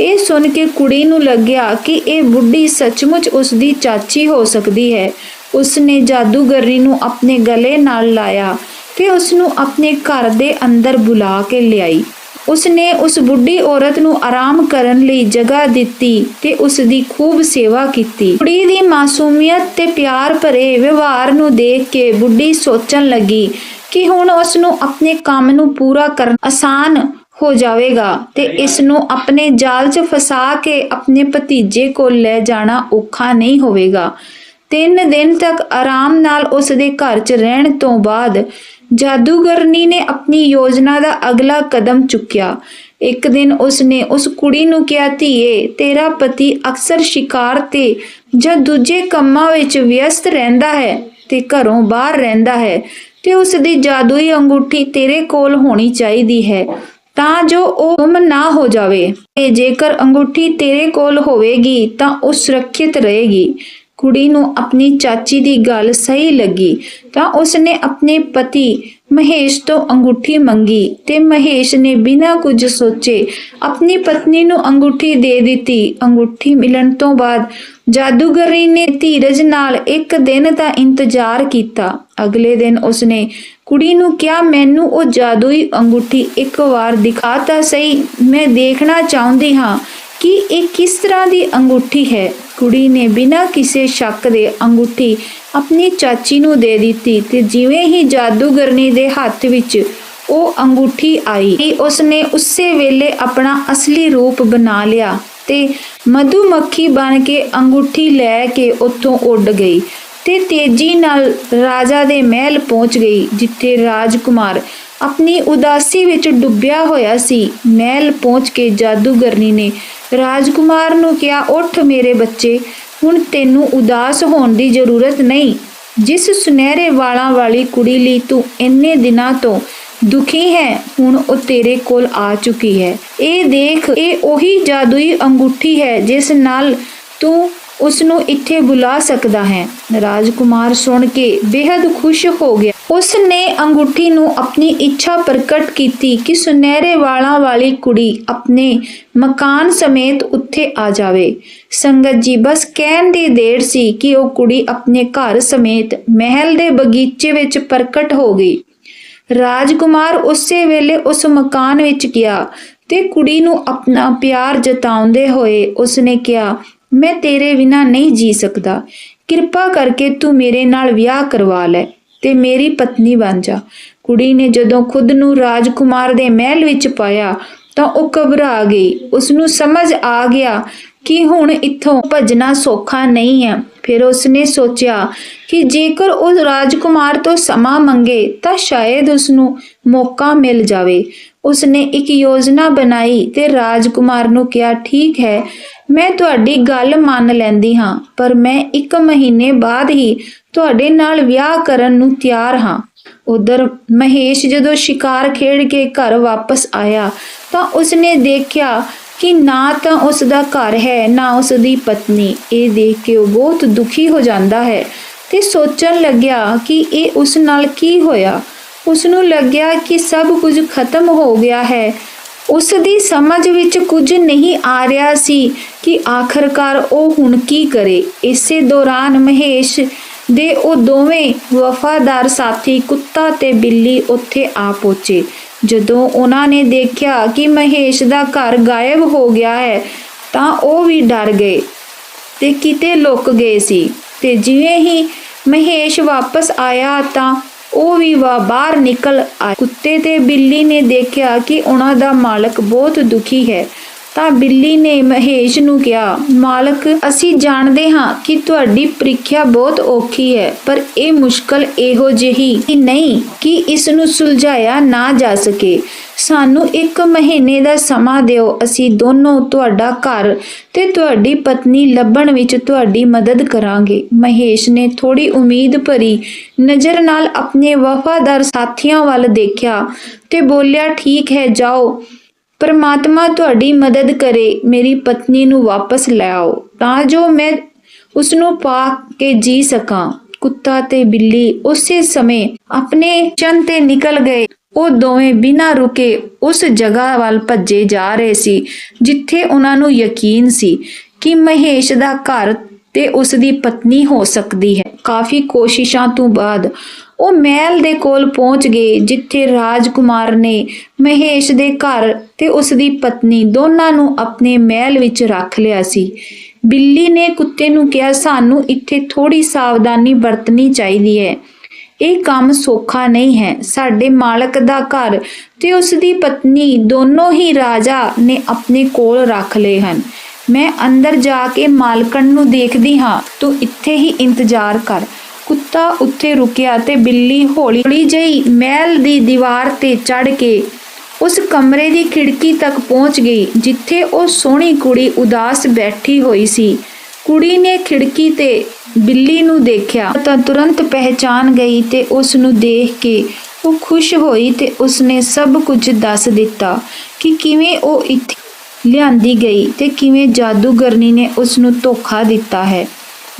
S1: ਇਹ ਸੁਣ ਕੇ ਕੁੜੀ ਨੂੰ ਲੱਗਿਆ ਕਿ ਇਹ ਬੁੱਢੀ ਸੱਚਮੁੱਚ ਉਸ ਦੀ ਚਾਚੀ ਹੋ ਸਕਦੀ ਹੈ। ਉਸਨੇ ਜਾਦੂਗਰਨੀ ਨੂੰ ਆਪਣੇ ਗਲੇ ਨਾਲ ਲਾਇਆ ਤੇ ਉਸ ਨੂੰ ਆਪਣੇ ਘਰ ਦੇ ਅੰਦਰ ਬੁਲਾ ਕੇ ਲਿਆਈ। ਉਸਨੇ ਉਸ ਬੁੱਢੀ ਔਰਤ ਨੂੰ ਆਰਾਮ ਕਰਨ ਲਈ ਜਗ੍ਹਾ ਦਿੱਤੀ ਤੇ ਉਸ ਦੀ ਖੂਬ ਸੇਵਾ ਕੀਤੀ। ਕੁੜੀ ਦੀ ਮਾਸੂਮੀਅਤ ਤੇ ਪਿਆਰ ਭਰੇ ਵਿਵਹਾਰ ਨੂੰ ਦੇਖ ਕੇ ਬੁੱਢੀ ਸੋਚਣ ਲੱਗੀ ਕਿ ਹੁਣ ਉਸ ਨੂੰ ਆਪਣੇ ਕੰਮ ਨੂੰ ਪੂਰਾ ਕਰਨ ਆਸਾਨ ਹੋ ਜਾਵੇਗਾ ਤੇ ਇਸ ਨੂੰ ਆਪਣੇ ਜਾਲ 'ਚ ਫਸਾ ਕੇ ਆਪਣੇ ਭਤੀਜੇ ਕੋਲ ਲੈ ਜਾਣਾ ਔਖਾ ਨਹੀਂ ਹੋਵੇਗਾ। ਤਿੰਨ ਦਿਨ ਤੱਕ ਆਰਾਮ ਨਾਲ ਉਸ ਦੇ ਘਰ 'ਚ ਰਹਿਣ ਤੋਂ ਬਾਅਦ ਜਾਦੂਗਰਨੀ ਨੇ ਆਪਣੀ ਯੋਜਨਾ ਦਾ ਅਗਲਾ ਕਦਮ ਚੁੱਕਿਆ। ਇੱਕ ਦਿਨ ਉਸਨੇ ਉਸ ਕੁੜੀ ਨੂੰ ਕਿਹਾ, ਧੀਏ, ਤੇਰਾ ਪਤੀ ਅਕਸਰ ਸ਼ਿਕਾਰ ਤੇ ਜਾਂ ਦੂਜੇ ਕੰਮਾਂ ਵਿੱਚ ਵਿਅਸਤ ਰਹਿੰਦਾ ਹੈ ਤੇ ਘਰੋਂ ਬਾਹਰ ਰਹਿੰਦਾ ਹੈ ਤੇ ਉਸ ਦੀ ਜਾਦੂਈ ਅੰਗੂਠੀ ਤੇਰੇ ਕੋਲ ਹੋਣੀ ਚਾਹੀਦੀ ਹੈ, ਤਾਂ ਜੋ ਉਹ ਗੁੰਮ ਨਾ ਹੋ ਜਾਵੇ। ਤੇ ਜੇਕਰ ਅੰਗੂਠੀ ਤੇਰੇ ਕੋਲ ਹੋਵੇਗੀ, ਤਾਂ ਉਹ ਸੁਰੱਖਿਅਤ ਰਹੇਗੀ। ਕੁੜੀ ਨੂੰ ਆਪਣੀ ਚਾਚੀ ਦੀ ਗੱਲ ਸਹੀ ਲੱਗੀ ਤਾਂ ਉਸਨੇ ਆਪਣੇ ਪਤੀ ਮਹੇਸ਼ ਤੋਂ ਅੰਗੂਠੀ ਮੰਗੀ ਤੇ ਮਹੇਸ਼ ਨੇ ਬਿਨਾਂ ਕੁਝ ਸੋਚੇ ਆਪਣੀ ਪਤਨੀ ਨੂੰ ਅੰਗੂਠੀ ਦੇ ਦਿੱਤੀ। ਅੰਗੂਠੀ ਮਿਲਣ ਤੋਂ ਬਾਅਦ ਜਾਦੂਗਰੀ ਨੇ ਧੀਰਜ ਨਾਲ ਇੱਕ ਦਿਨ ਦਾ ਇੰਤਜ਼ਾਰ ਕੀਤਾ। ਅਗਲੇ ਦਿਨ ਉਸਨੇ ਕੁੜੀ ਨੂੰ ਕਿਹਾ, ਮੈਨੂੰ ਉਹ ਜਾਦੂਈ ਅੰਗੂਠੀ ਇੱਕ ਵਾਰ ਦਿਖਾ ਤਾਂ ਸਹੀ, ਮੈਂ ਦੇਖਣਾ ਚਾਹੁੰਦੀ ਹਾਂ। ਕਿ ਇਹ ਕਿਸ ਤਰ੍ਹਾਂ ਦੀ ਅੰਗੂਠੀ ਹੈ? ਕੁੜੀ ਨੇ ਬਿਨਾਂ ਕਿਸੇ ਸ਼ੱਕ ਦੇ ਅੰਗੂਠੀ ਆਪਣੀ ਚਾਚੀ ਨੂੰ ਦੇ ਦਿੱਤੀ ਤੇ ਜਿਵੇਂ ਹੀ ਜਾਦੂਗਰਨੀ ਦੇ ਹੱਥ ਵਿੱਚ ਉਹ ਅੰਗੂਠੀ ਆਈ ਕਿ ਉਸਨੇ ਉਸੇ ਵੇਲੇ ਆਪਣਾ ਅਸਲੀ ਰੂਪ ਬਣਾ ਲਿਆ ਤੇ ਮਧੂਮੱਖੀ ਬਣ ਕੇ ਅੰਗੂਠੀ ਲੈ ਕੇ ਉੱਥੋਂ ਉੱਡ ਗਈ ਤੇ ਤੇਜ਼ੀ ਨਾਲ ਰਾਜਾ ਦੇ ਮਹਿਲ ਪਹੁੰਚ ਗਈ, ਜਿੱਥੇ ਰਾਜਕੁਮਾਰ ਆਪਣੀ ਉਦਾਸੀ ਵਿੱਚ ਡੁੱਬਿਆ ਹੋਇਆ ਸੀ। ਮਹਿਲ ਪਹੁੰਚ ਕੇ ਜਾਦੂਗਰਨੀ ਨੇ ਰਾਜਕੁਮਾਰ ਨੂੰ ਕਿਹਾ, ਉੱਠ ਮੇਰੇ ਬੱਚੇ, ਹੁਣ ਤੈਨੂੰ ਉਦਾਸ ਹੋਣ ਦੀ ਜ਼ਰੂਰਤ ਨਹੀਂ। ਜਿਸ ਸੁਨਹਿਰੇ ਵਾਲਾਂ ਵਾਲੀ ਕੁੜੀ ਲਈ ਤੂੰ ਇੰਨੇ ਦਿਨਾਂ ਤੋਂ ਦੁਖੀ ਹੈ, ਹੁਣ ਉਹ ਤੇਰੇ ਕੋਲ ਆ ਚੁੱਕੀ ਹੈ। ਇਹ ਦੇਖ, ਇਹ ਉਹੀ ਜਾਦੂਈ ਅੰਗੂਠੀ ਹੈ, ਜਿਸ ਨਾਲ ਤੂੰ ਉਸ ਨੂੰ ਇੱਥੇ ਬੁਲਾ ਸਕਦਾ ਹੈ। ਰਾਜਕੁਮਾਰ ਸੁਣ ਕੇ ਬੇहद ਖੁਸ਼ ਹੋ ਗਿਆ। ਉਸ ਨੇ ਅੰਗੂਠੀ ਨੂੰ ਆਪਣੀ ਇੱਛਾ ਪ੍ਰਗਟ ਕੀਤੀ ਕਿ ਸੁਨਹਿਰੇ ਵਾਲਾਂ ਵਾਲੀ ਕੁੜੀ ਆਪਣੇ ਮਕਾਨ ਸਮੇਤ ਉੱਥੇ ਆ ਜਾਵੇ। ਸੰਗਤ ਜੀ ਬਸ ਕਹਿਣ ਦੀ ਦੇਰ ਸੀ ਕਿ ਉਹ ਕੁੜੀ ਆਪਣੇ ਘਰ ਸਮੇਤ ਮਹਿਲ ਦੇ ਬਗੀਚੇ ਵਿੱਚ ਪ੍ਰਗਟ ਹੋ ਗਈ। ਰਾਜਕੁਮਾਰ ਉਸੇ ਵੇਲੇ ਉਸ ਮਕਾਨ ਵਿੱਚ ਗਿਆ ਤੇ ਕੁੜੀ ਨੂੰ ਆਪਣਾ ਪਿਆਰ ਜਤਾਉਂਦੇ ਹੋਏ ਉਸਨੇ ਕਿਹਾ ਮੈਂ ਤੇਰੇ ਬਿਨਾ ਨਹੀਂ ਜੀ ਸਕਦਾ। ਕਿਰਪਾ ਕਰਕੇ ਤੂੰ ਮੇਰੇ ਨਾਲ ਵਿਆਹ ਕਰਵਾ ਲੈ ਤੇ ਮੇਰੀ ਪਤਨੀ ਬਣ ਜਾ। ਕੁੜੀ ਨੇ ਜਦੋਂ ਖੁਦ ਨੂੰ ਰਾਜਕੁਮਾਰ ਦੇ ਮਹਿਲ ਵਿੱਚ ਪਾਇਆ ਤਾਂ ਉਹ ਘਬਰਾ ਗਈ। ਉਸ ਨੂੰ ਸਮਝ ਆ ਗਿਆ ਕਿ ਹੁਣ ਇੱਥੋਂ ਭੱਜਣਾ ਸੌਖਾ ਨਹੀਂ ਹੈ। ਫਿਰ ਉਸਨੇ ਸੋਚਿਆ ਕਿ ਜੇਕਰ ਉਹ ਰਾਜਕੁਮਾਰ ਤੋਂ ਸਮਾਂ ਮੰਗੇ ਤਾਂ ਸ਼ਾਇਦ ਉਸ ਨੂੰ ਮੌਕਾ ਮਿਲ ਜਾਵੇ। ਉਸਨੇ ਇੱਕ ਯੋਜਨਾ ਬਣਾਈ ਤੇ ਰਾਜਕੁਮਾਰ ਨੂੰ ਕਿਹਾ, ਠੀਕ ਹੈ, ਮੈਂ ਤੁਹਾਡੀ ਗੱਲ ਮੰਨ ਲੈਂਦੀ ਹਾਂ, ਪਰ ਮੈਂ ਇੱਕ ਮਹੀਨੇ ਬਾਅਦ ਹੀ ਤੁਹਾਡੇ ਨਾਲ ਵਿਆਹ ਕਰਨ ਨੂੰ ਤਿਆਰ ਹਾਂ। ਉਧਰ ਮਹੇਸ਼ ਜਦੋਂ ਸ਼ਿਕਾਰ ਖੇਡ ਕੇ ਘਰ ਵਾਪਸ ਆਇਆ ਤਾਂ ਉਸਨੇ ਦੇਖਿਆ ਕਿ ਨਾ ਤਾਂ ਉਸ ਦਾ ਘਰ ਹੈ, ਨਾ ਉਸ ਦੀ ਪਤਨੀ। ਇਹ ਦੇਖ ਕੇ ਉਹ ਬਹੁਤ ਦੁਖੀ ਹੋ ਜਾਂਦਾ ਹੈ ਤੇ ਸੋਚਣ ਲੱਗਿਆ ਕਿ ਇਹ ਉਸ ਨਾਲ ਕੀ ਹੋਇਆ। ਉਸ ਨੂੰ ਲੱਗਿਆ ਕਿ ਸਭ ਕੁਝ ਖਤਮ ਹੋ ਗਿਆ ਹੈ। ਉਸ ਦੀ ਸਮਝ ਵਿੱਚ ਕੁਝ ਨਹੀਂ ਆ ਰਿਹਾ ਸੀ ਕਿ ਆਖਰਕਾਰ ਉਹ ਹੁਣ ਕੀ ਕਰੇ। ਇਸੇ ਦੌਰਾਨ ਮਹੇਸ਼ ਦੇ ਉਹ ਦੋਵੇਂ ਵਫਾਦਾਰ ਸਾਥੀ ਕੁੱਤਾ ਤੇ ਬਿੱਲੀ ਉੱਥੇ ਆ ਪਹੁੰਚੇ। ਜਦੋਂ ਉਹਨਾਂ ਨੇ ਦੇਖਿਆ ਕਿ ਮਹੇਸ਼ ਦਾ ਘਰ ਗਾਇਬ ਹੋ ਗਿਆ ਹੈ, ਤਾਂ ਉਹ ਵੀ ਡਰ ਗਏ ਤੇ ਕਿਤੇ ਲੁਕ ਗਏ ਸੀ। ਤੇ ਜਿਵੇਂ ਹੀ ਮਹੇਸ਼ ਵਾਪਸ ਆਇਆ, ਤਾਂ ਉਹ ਵੀ ਵਾ ਬਾਹਰ ਨਿਕਲ ਆਏ। ਕੁੱਤੇ ਤੇ ਬਿੱਲੀ ਨੇ ਦੇਖਿਆ ਕਿ ਉਹਨਾਂ ਦਾ ਮਾਲਕ ਬਹੁਤ ਦੁਖੀ ਹੈ। ਤਾਂ ਬਿੱਲੀ ਨੇ ਮਹੇਸ਼ ਨੂੰ ਕਿਹਾ, ਮਾਲਕ, ਅਸੀਂ ਜਾਣਦੇ ਹਾਂ ਕਿ ਤੁਹਾਡੀ ਪ੍ਰੀਖਿਆ ਬਹੁਤ ਔਖੀ ਹੈ, ਪਰ ਇਹ ਮੁਸ਼ਕਲ ਇਹੋ ਜਿਹੀ ਨਹੀਂ ਕਿ ਇਸ ਨੂੰ ਸੁਲਝਾਇਆ ਨਾ ਜਾ ਸਕੇ। ਸਾਨੂੰ ਇੱਕ ਮਹੀਨੇ ਦਾ ਸਮਾਂ ਦਿਓ, ਅਸੀਂ ਦੋਨੋਂ ਤੁਹਾਡਾ ਘਰ ਤੇ ਤੁਹਾਡੀ ਪਤਨੀ ਲੱਭਣ ਵਿੱਚ ਤੁਹਾਡੀ ਮਦਦ ਕਰਾਂਗੇ। ਮਹੇਸ਼ ਨੇ ਥੋੜੀ ਉਮੀਦ ਭਰੀ ਨਜ਼ਰ ਨਾਲ ਆਪਣੇ ਵਫਾਦਾਰ ਸਾਥੀਆਂ ਵੱਲ ਦੇਖਿਆ ਤੇ ਬੋਲਿਆ, ਠੀਕ ਹੈ, ਜਾਓ। ਪਰਮਾਤਮਾ ਤੁਹਾਡੀ ਮਦਦ ਕਰੇ, ਮੇਰੀ ਪਤਨੀ ਨੂੰ ਵਾਪਸ ਲੈ ਆਓ, ਤਾਂ ਜੋ ਮੈਂ ਉਸ ਨੂੰ ਪਾ ਕੇ ਜੀ ਸਕਾਂ। ਕੁੱਤਾ ਤੇ ਬਿੱਲੀ ਉਸੇ ਸਮੇਂ ਆਪਣੇ ਚੰਨ ਤੇ ਨਿਕਲ ਗਏ। ਉਹ ਦੋਵੇਂ ਬਿਨਾਂ ਰੁਕੇ ਉਸ ਜਗ੍ਹਾ ਵੱਲ ਭੱਜੇ ਜਾ ਰਹੇ ਸੀ, ਜਿੱਥੇ ਉਹਨਾਂ ਨੂੰ ਯਕੀਨ ਸੀ ਕਿ ਮਹੇਸ਼ ਦਾ ਘਰ ਤੇ ਉਸ ਦੀ ਪਤਨੀ ਹੋ ਸਕਦੀ ਹੈ। ਕਾਫੀ ਕੋਸ਼ਿਸ਼ਾਂ ਤੋਂ ਬਾਅਦ ਉਹ ਮਹਿਲ ਦੇ ਕੋਲ ਪਹੁੰਚ ਗਏ, ਜਿੱਥੇ ਰਾਜਕੁਮਾਰ ਨੇ ਮਹੇਸ਼ ਦੇ ਘਰ ਤੇ ਉਸ ਦੀ ਪਤਨੀ ਦੋਨਾਂ ਨੂੰ ਆਪਣੇ ਮਹਿਲ ਵਿੱਚ ਰੱਖ ਲਿਆ ਸੀ। ਬਿੱਲੀ ਨੇ ਕੁੱਤੇ ਨੂੰ ਕਿਹਾ, ਸਾਨੂੰ ਇੱਥੇ ਥੋੜੀ ਸਾਵਧਾਨੀ ਵਰਤਣੀ ਚਾਹੀਦੀ ਹੈ। ਇਹ ਕੰਮ ਸੌਖਾ ਨਹੀਂ ਹੈ। ਸਾਡੇ ਮਾਲਕ ਦਾ ਘਰ ਤੇ ਉਸ ਦੀ ਪਤਨੀ ਦੋਨੋਂ ਹੀ ਰਾਜਾ ਨੇ ਆਪਣੇ ਕੋਲ ਰੱਖ ਲਏ ਹਨ। ਮੈਂ ਅੰਦਰ ਜਾ ਕੇ ਮਾਲਕਣ ਨੂੰ ਦੇਖਦੀ ਹਾਂ। ਤੂੰ ਇੱਥੇ ਹੀ ਇੰਤਜ਼ਾਰ ਕਰ। ਕੁੱਤਾ ਉੱਥੇ ਰੁਕਿਆ ਤੇ ਬਿੱਲੀ ਹੌਲੀ ਹੌਲੀ ਜਿਹੀ ਮਹਿਲ ਦੀ ਦੀਵਾਰ ਤੇ ਚੜ ਕੇ ਉਸ ਕਮਰੇ ਦੀ ਖਿੜਕੀ ਤੱਕ ਪਹੁੰਚ ਗਈ, ਜਿੱਥੇ ਉਹ ਸੋਹਣੀ ਕੁੜੀ ਉਦਾਸ ਬੈਠੀ ਹੋਈ ਸੀ। ਕੁੜੀ ਨੇ ਖਿੜਕੀ ਤੇ ਬਿੱਲੀ ਨੂੰ ਦੇਖਿਆ ਤਾਂ ਤੁਰੰਤ ਪਹਿਚਾਨ ਗਈ ਤੇ ਉਸ ਨੂੰ ਦੇਖ ਕੇ ਉਹ ਖੁਸ਼ ਹੋਈ ਤੇ ਉਸਨੇ ਸਭ ਕੁਝ ਦੱਸ ਦਿੱਤਾ ਕਿ ਕਿਵੇਂ ਉਹ ਇੱਥੇ ਲਿਆਂਦੀ ਗਈ ਤੇ ਕਿਵੇਂ ਜਾਦੂਗਰਨੀ ਨੇ ਉਸ ਨੂੰ ਧੋਖਾ ਦਿੱਤਾ ਹੈ।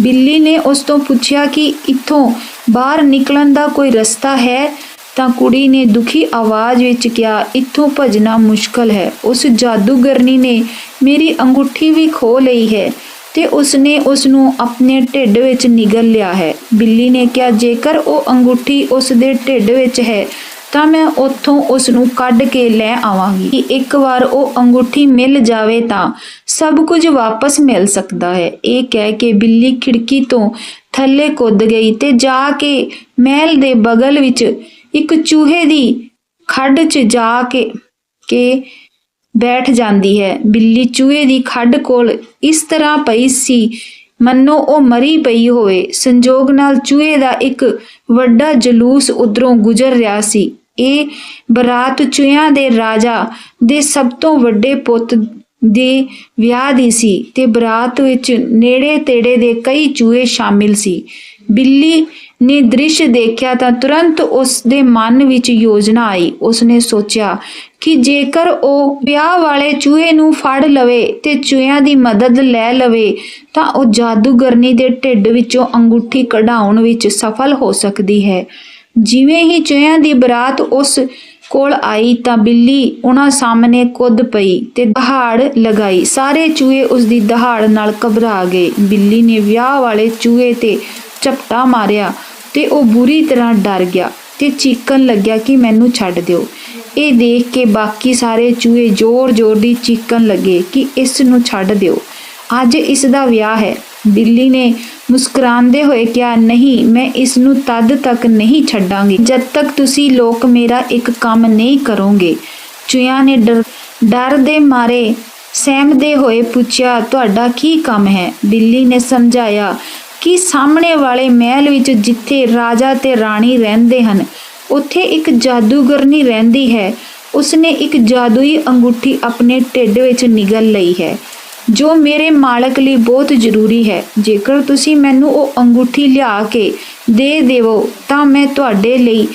S1: ਬਿੱਲੀ ਨੇ ਉਸ ਤੋਂ ਪੁੱਛਿਆ ਕਿ ਇੱਥੋਂ ਬਾਹਰ ਨਿਕਲਣ ਦਾ ਕੋਈ ਰਸਤਾ ਹੈ? ਤਾਂ ਕੁੜੀ ਨੇ ਦੁਖੀ ਆਵਾਜ਼ ਵਿੱਚ ਕਿਹਾ, ਇੱਥੋਂ ਭੱਜਣਾ ਮੁਸ਼ਕਲ ਹੈ। ਉਸ ਜਾਦੂਗਰਨੀ ਨੇ ਮੇਰੀ ਅੰਗੂਠੀ ਵੀ ਖੋ ਲਈ ਹੈ ਤੇ ਉਸਨੇ ਉਸ ਨੂੰ ਆਪਣੇ ਢਿੱਡ ਵਿੱਚ ਨਿਗਲ ਲਿਆ ਹੈ। ਬਿੱਲੀ ਨੇ ਕਿਹਾ, ਜੇਕਰ ਉਹ ਅੰਗੂਠੀ ਉਸ ਦੇ ਢਿੱਡ ਵਿੱਚ ਹੈ ਤਾਂ ਮੈਂ ਉੱਥੋਂ ਉਸ ਨੂੰ ਕੱਢ ਕੇ ਲੈ ਆਵਾਂਗੀ। ਕਿ ਇੱਕ ਵਾਰ ਉਹ ਅੰਗੂਠੀ ਮਿਲ ਜਾਵੇ ਤਾਂ ਸਭ ਕੁਝ ਵਾਪਸ ਮਿਲ ਸਕਦਾ ਹੈ। ਇਹ ਕਹਿ ਕੇ ਬਿੱਲੀ ਖਿੜਕੀ ਤੋਂ ਥੱਲੇ ਕੁੱਦ ਗਈ ਤੇ ਜਾ ਕੇ ਮਹਿਲ ਦੇ ਬਗਲ ਵਿੱਚ ਇੱਕ ਚੂਹੇ ਦੀ ਖੱਡ 'ਚ ਜਾ ਕੇ ਕੇ ਬੈਠ ਜਾਂਦੀ ਹੈ। ਬਿੱਲੀ ਚੂਹੇ ਦੀ ਖੱਡ ਕੋਲ ਇਸ ਤਰ੍ਹਾਂ ਪਈ ਸੀ, ਮੰਨੋ ਉਹ ਮਰੀ ਪਈ ਹੋਵੇ। ਸੰਜੋਗ ਨਾਲ ਚੂਹੇ ਦਾ ਇੱਕ ਵੱਡਾ ਜਲੂਸ ਉਧਰੋਂ ਗੁਜ਼ਰ ਰਿਹਾ ਸੀ। ਇਹ ਬਰਾਤ ਚੂਹਿਆਂ ਦੇ ਰਾਜਾ ਦੇ ਸਭ ਤੋਂ ਵੱਡੇ ਪੁੱਤ ਦੇ ਵਿਆਹ ਦੀ ਸੀ ਤੇ ਬਰਾਤ ਵਿੱਚ ਨੇੜੇ ਤੇੜੇ ਦੇ ਕਈ ਚੂਹੇ ਸ਼ਾਮਿਲ ਸੀ। ਬਿੱਲੀ ਨੇ ਦ੍ਰਿਸ਼ ਦੇਖਿਆ ਤਾਂ ਤੁਰੰਤ ਉਸ ਦੇ ਮਨ ਵਿੱਚ ਯੋਜਨਾ ਆਈ। ਉਸਨੇ ਸੋਚਿਆ ਕਿ ਜੇਕਰ ਉਹ ਵਿਆਹ ਵਾਲੇ ਚੂਹੇ ਨੂੰ ਫੜ ਲਵੇ ਤੇ ਚੂਹਿਆਂ ਦੀ ਮਦਦ ਲੈ ਲਵੇ ਤਾਂ ਉਹ ਜਾਦੂਗਰਨੀ ਦੇ ਢਿੱਡ ਵਿੱਚੋਂ ਅੰਗੂਠੀ ਕਢਾਉਣ ਵਿੱਚ ਸਫਲ ਹੋ ਸਕਦੀ ਹੈ। ਜਿਵੇਂ ਹੀ ਚੂਹਿਆਂ ਦੀ ਬਰਾਤ ਉਸ ਕੋਲ ਆਈ ਤਾਂ ਬਿੱਲੀ ਉਹਨਾਂ ਸਾਹਮਣੇ ਕੁੱਦ ਪਈ ਤੇ ਦਹਾੜ ਲਗਾਈ। ਸਾਰੇ ਚੂਹੇ ਉਸ ਦੀ ਦਹਾੜ ਨਾਲ ਘਬਰਾ ਗਏ। ਬਿੱਲੀ ਨੇ ਵਿਆਹ ਵਾਲੇ ਚੂਹੇ ਤੇ ਝਪਟਾ ਮਾਰਿਆ ਤੇ ਉਹ ਬੁਰੀ ਤਰ੍ਹਾਂ ਡਰ ਗਿਆ ਤੇ ਚੀਕਣ ਲੱਗਿਆ ਕਿ ਮੈਨੂੰ ਛੱਡ ਦਿਓ। ਇਹ ਦੇਖ ਕੇ ਬਾਕੀ ਸਾਰੇ ਚੂਹੇ ਜ਼ੋਰ-ਜ਼ੋਰ ਦੀ ਚੀਕਣ ਲੱਗੇ ਕਿ ਇਸ ਨੂੰ ਛੱਡ ਦਿਓ। ਅੱਜ ਇਸ ਦਾ ਵਿਆਹ ਹੈ। ਬਿੱਲੀ ਨੇ ਮੁਸਕਰਾਉਂਦੇ ਹੋਏ ਕਿਹਾ, ਨਹੀਂ, ਮੈਂ ਇਸ ਨੂੰ ਤਦ ਤੱਕ ਨਹੀਂ ਛੱਡਾਂਗੀ ਜਦ ਤੱਕ ਤੁਸੀਂ ਲੋਕ ਮੇਰਾ ਇੱਕ ਕੰਮ ਨਹੀਂ ਕਰੋਗੇ। ਚੂਹਿਆਂ ਨੇ ਡਰ ਡਰ ਦੇ ਮਾਰੇ ਸਹਿਮਦੇ ਹੋਏ ਪੁੱਛਿਆ, ਤੁਹਾਡਾ ਕੀ ਕੰਮ ਹੈ? ਬਿੱਲੀ ਨੇ ਸਮਝਾਇਆ ਕਿ ਸਾਹਮਣੇ ਵਾਲੇ ਮਹਿਲ ਵਿੱਚ ਜਿੱਥੇ ਰਾਜਾ ਤੇ ਰਾਣੀ ਰਹਿੰਦੇ ਹਨ, ਉੱਥੇ ਇੱਕ ਜਾਦੂਗਰਨੀ ਰਹਿੰਦੀ ਹੈ। ਉਸਨੇ ਇੱਕ ਜਾਦੂਈ ਅੰਗੂਠੀ ਆਪਣੇ ਢਿੱਡ ਵਿੱਚ ਨਿਗਲ ਲਈ ਹੈ। ਜੋ ਮੇਰੇ ਮਾਲਕ ਲਈ ਬਹੁਤ ਜ਼ਰੂਰੀ ਹੈ। ਜੇਕਰ ਤੁਸੀਂ ਮੈਨੂੰ ਉਹ ਅੰਗੂਠੀ ਲਿਆ ਕੇ ਦੇ ਦੇਵੋ, ਤਾਂ ਮੈਂ ਤੁਹਾਡੇ ਲਈ,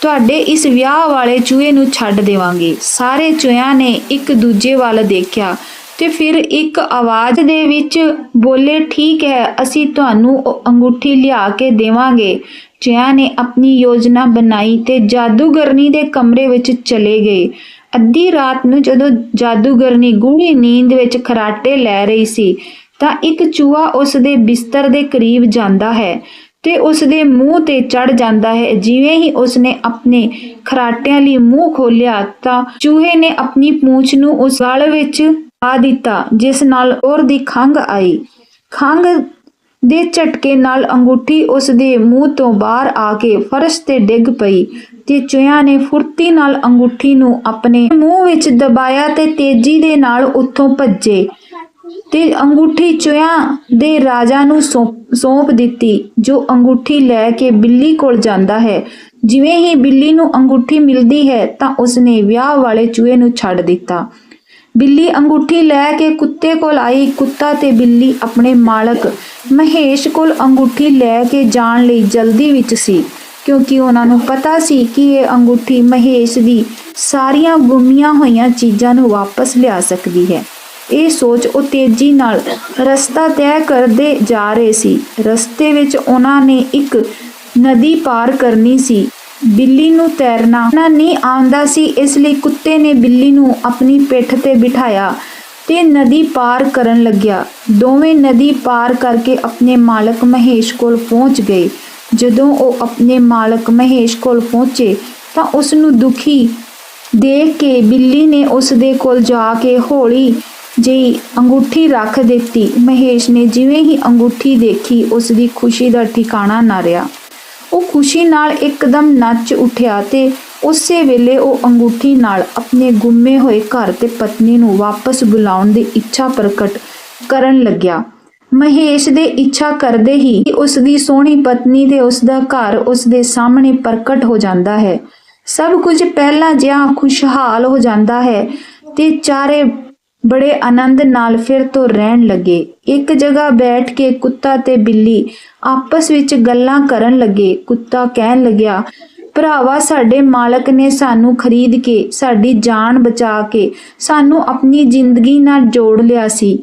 S1: ਤੁਹਾਡੇ ਇਸ ਵਿਆਹ ਵਾਲੇ ਚੂਹੇ ਨੂੰ ਛੱਡ ਦੇਵਾਂਗੀ। ਸਾਰੇ ਚੂਹਿਆਂ ਨੇ ਇੱਕ ਦੂਜੇ ਵੱਲ ਦੇਖਿਆ ਤੇ ਫਿਰ ਇੱਕ ਆਵਾਜ਼ ਦੇ ਵਿੱਚ ਬੋਲੇ, ਠੀਕ ਹੈ, ਅਸੀਂ ਤੁਹਾਨੂੰ ਉਹ ਅੰਗੂਠੀ ਲਿਆ ਕੇ ਦੇਵਾਂਗੇ। ਚੂਹਿਆਂ ਨੇ ਆਪਣੀ ਯੋਜਨਾ ਬਣਾਈ ਤੇ ਜਾਦੂਗਰਨੀ ਦੇ ਕਮਰੇ ਵਿੱਚ ਚਲੇ ਗਏ। ਅੱਧੀ ਰਾਤ ਨੂੰ ਜਦੋਂ ਜਾਦੂਗਰਨੀ ਗੂੜੀ ਨੀਂਦ ਵਿੱਚ ਖਰਾਟੇ ਲੈ ਰਹੀ ਸੀ, ਤਾਂ ਇੱਕ ਚੂਹਾ ਉਸ ਦੇ ਬਿਸਤਰ ਦੇ ਕਰੀਬ ਜਾਂਦਾ ਹੈ ਤੇ ਉਸ ਦੇ ਮੂੰਹ ਤੇ ਚੜ ਜਾਂਦਾ ਹੈ। ਜਿਵੇਂ ਹੀ ਉਸਨੇ ਆਪਣੇ ਖਰਾਟਿਆਂ ਲਈ ਮੂੰਹ ਖੋਲਿਆ ਤਾਂ ਚੂਹੇ ਨੇ ਆਪਣੀ ਪੂੰਛ ਨੂੰ ਉਸ ਗਲ ਵਿੱਚ ਆ ਦਿੱਤਾ, ਜਿਸ ਨਾਲ ਔਰ ਦੀ ਖੰਗ ਆਈ। ਖੰਗ ਦੇ ਝਟਕੇ ਨਾਲ ਅੰਗੂਠੀ ਉਸ ਦੇ ਮੂੰਹ ਤੋਂ ਬਾਹਰ ਆ ਕੇ ਫਰਸ਼ ਤੇ ਡਿੱਗ ਪਈ। ਤੇ ਚੂਹਿਆਂ ਨੇ ਫੁਰਤੀ ਨਾਲ ਅੰਗੂਠੀ ਨੂੰ ਆਪਣੇ ਮੂੰਹ ਵਿੱਚ ਦਬਾਇਆ ਤੇ ਤੇਜ਼ੀ ਦੇ ਨਾਲ ਉੱਥੋਂ ਭੱਜੇ ਤੇ ਅੰਗੂਠੀ ਚੂਹਿਆਂ ਦੇ ਰਾਜਾ ਨੂੰ ਸੌਂਪ ਸੌਂਪ ਦਿੱਤੀ, ਜੋ ਅੰਗੂਠੀ ਲੈ ਕੇ ਬਿੱਲੀ ਕੋਲ ਜਾਂਦਾ ਹੈ। ਜਿਵੇਂ ਹੀ ਬਿੱਲੀ ਨੂੰ ਅੰਗੂਠੀ ਮਿਲਦੀ ਹੈ, ਤਾਂ ਉਸਨੇ ਵਿਆਹ ਵਾਲੇ ਚੂਹੇ ਨੂੰ ਛੱਡ ਦਿੱਤਾ। ਬਿੱਲੀ ਅੰਗੂਠੀ ਲੈ ਕੇ ਕੁੱਤੇ ਕੋਲ ਆਈ। ਕੁੱਤਾ ਤੇ ਬਿੱਲੀ ਆਪਣੇ ਮਾਲਕ ਮਹੇਸ਼ ਕੋਲ ਅੰਗੂਠੀ ਲੈ ਕੇ ਜਾਣ ਲਈ ਜਲਦੀ ਵਿੱਚ ਸੀ। ਕਿਉਂਕਿ ਉਹਨਾਂ ਨੂੰ ਪਤਾ ਸੀ ਕਿ ਇਹ ਅੰਗੂਠੀ ਮਹੇਸ਼ ਦੀ ਸਾਰੀਆਂ ਗੁੰਮੀਆਂ ਹੋਈਆਂ ਚੀਜ਼ਾਂ ਨੂੰ ਵਾਪਸ ਲਿਆ ਸਕਦੀ ਹੈ। ਇਹ ਸੋਚ ਉਹ ਤੇਜ਼ੀ ਨਾਲ ਰਸਤਾ ਤੈਅ ਕਰਦੇ ਜਾ ਰਹੇ ਸੀ। ਰਸਤੇ ਵਿੱਚ ਉਹਨਾਂ ਨੇ ਇੱਕ ਨਦੀ ਪਾਰ ਕਰਨੀ ਸੀ। ਬਿੱਲੀ ਨੂੰ ਤੈਰਨਾ ਨਹੀਂ ਆਉਂਦਾ ਸੀ, ਇਸ ਲਈ ਕੁੱਤੇ ਨੇ ਬਿੱਲੀ ਨੂੰ ਆਪਣੀ ਪਿੱਠ ਤੇ ਬਿਠਾਇਆ ਤੇ ਨਦੀ ਪਾਰ ਕਰਨ ਲੱਗਿਆ। ਦੋਵੇਂ ਨਦੀ ਪਾਰ ਕਰਕੇ ਆਪਣੇ ਮਾਲਕ ਮਹੇਸ਼ ਕੋਲ ਪਹੁੰਚ ਗਏ। ਜਦੋਂ ਉਹ ਆਪਣੇ ਮਾਲਕ ਮਹੇਸ਼ ਕੋਲ ਪਹੁੰਚੇ ਤਾਂ ਉਸ ਨੂੰ ਦੁਖੀ ਦੇਖ ਕੇ ਬਿੱਲੀ ਨੇ ਉਸ ਦੇ ਕੋਲ ਜਾ ਕੇ ਹੌਲੀ ਜਿਹੀ ਅੰਗੂਠੀ ਰੱਖ ਦਿੱਤੀ। ਮਹੇਸ਼ ਨੇ ਜਿਵੇਂ ਹੀ ਅੰਗੂਠੀ ਦੇਖੀ ਉਸ ਦੀ ਖੁਸ਼ੀ ਦਾ ਠਿਕਾਣਾ ਨਾ ਰਿਹਾ। ਉਹ ਖੁਸ਼ੀ ਨਾਲ ਇੱਕਦਮ ਨੱਚ ਉੱਠਿਆ ਤੇ ਉਸੇ ਵੇਲੇ ਉਹ ਅੰਗੂਠੀ ਨਾਲ ਆਪਣੇ ਗੁੰਮੇ ਹੋਏ ਘਰ ਤੇ ਪਤਨੀ ਨੂੰ ਵਾਪਸ ਬੁਲਾਉਣ ਦੀ ਇੱਛਾ ਪ੍ਰਗਟ ਕਰਨ ਲੱਗਿਆ। ਮਹੇਸ਼ ਦੇ ਇੱਛਾ ਕਰਦੇ ਹੀ ਉਸ ਦੀ ਸੋਹਣੀ ਪਤਨੀ ਤੇ ਉਸ ਦਾ ਘਰ ਉਸ ਦੇ ਸਾਹਮਣੇ ਪ੍ਰਕਟ ਹੋ ਜਾਂਦਾ ਹੈ। ਸਭ ਕੁਝ ਪਹਿਲਾਂ ਜਿਹਾ ਖੁਸ਼ਹਾਲ ਹੋ ਜਾਂਦਾ ਹੈ ਤੇ ਚਾਰੇ ਬੜੇ ਆਨੰਦ ਨਾਲ ਫਿਰ ਤੋਂ ਰਹਿਣ ਲੱਗੇ। ਇੱਕ ਜਗ੍ਹਾ ਬੈਠ ਕੇ ਕੁੱਤਾ ਤੇ ਬਿੱਲੀ ਆਪਸ ਵਿੱਚ ਗੱਲਾਂ ਕਰਨ ਲੱਗੇ। ਕੁੱਤਾ ਕਹਿਣ ਲੱਗਿਆ, ਭਰਾਵਾ, ਸਾਡੇ ਮਾਲਕ ਨੇ ਸਾਨੂੰ ਖਰੀਦ ਕੇ, ਸਾਡੀ ਜਾਨ ਬਚਾ ਕੇ, ਸਾਨੂੰ ਆਪਣੀ ਜ਼ਿੰਦਗੀ ਨਾਲ ਜੋੜ ਲਿਆ ਸੀ।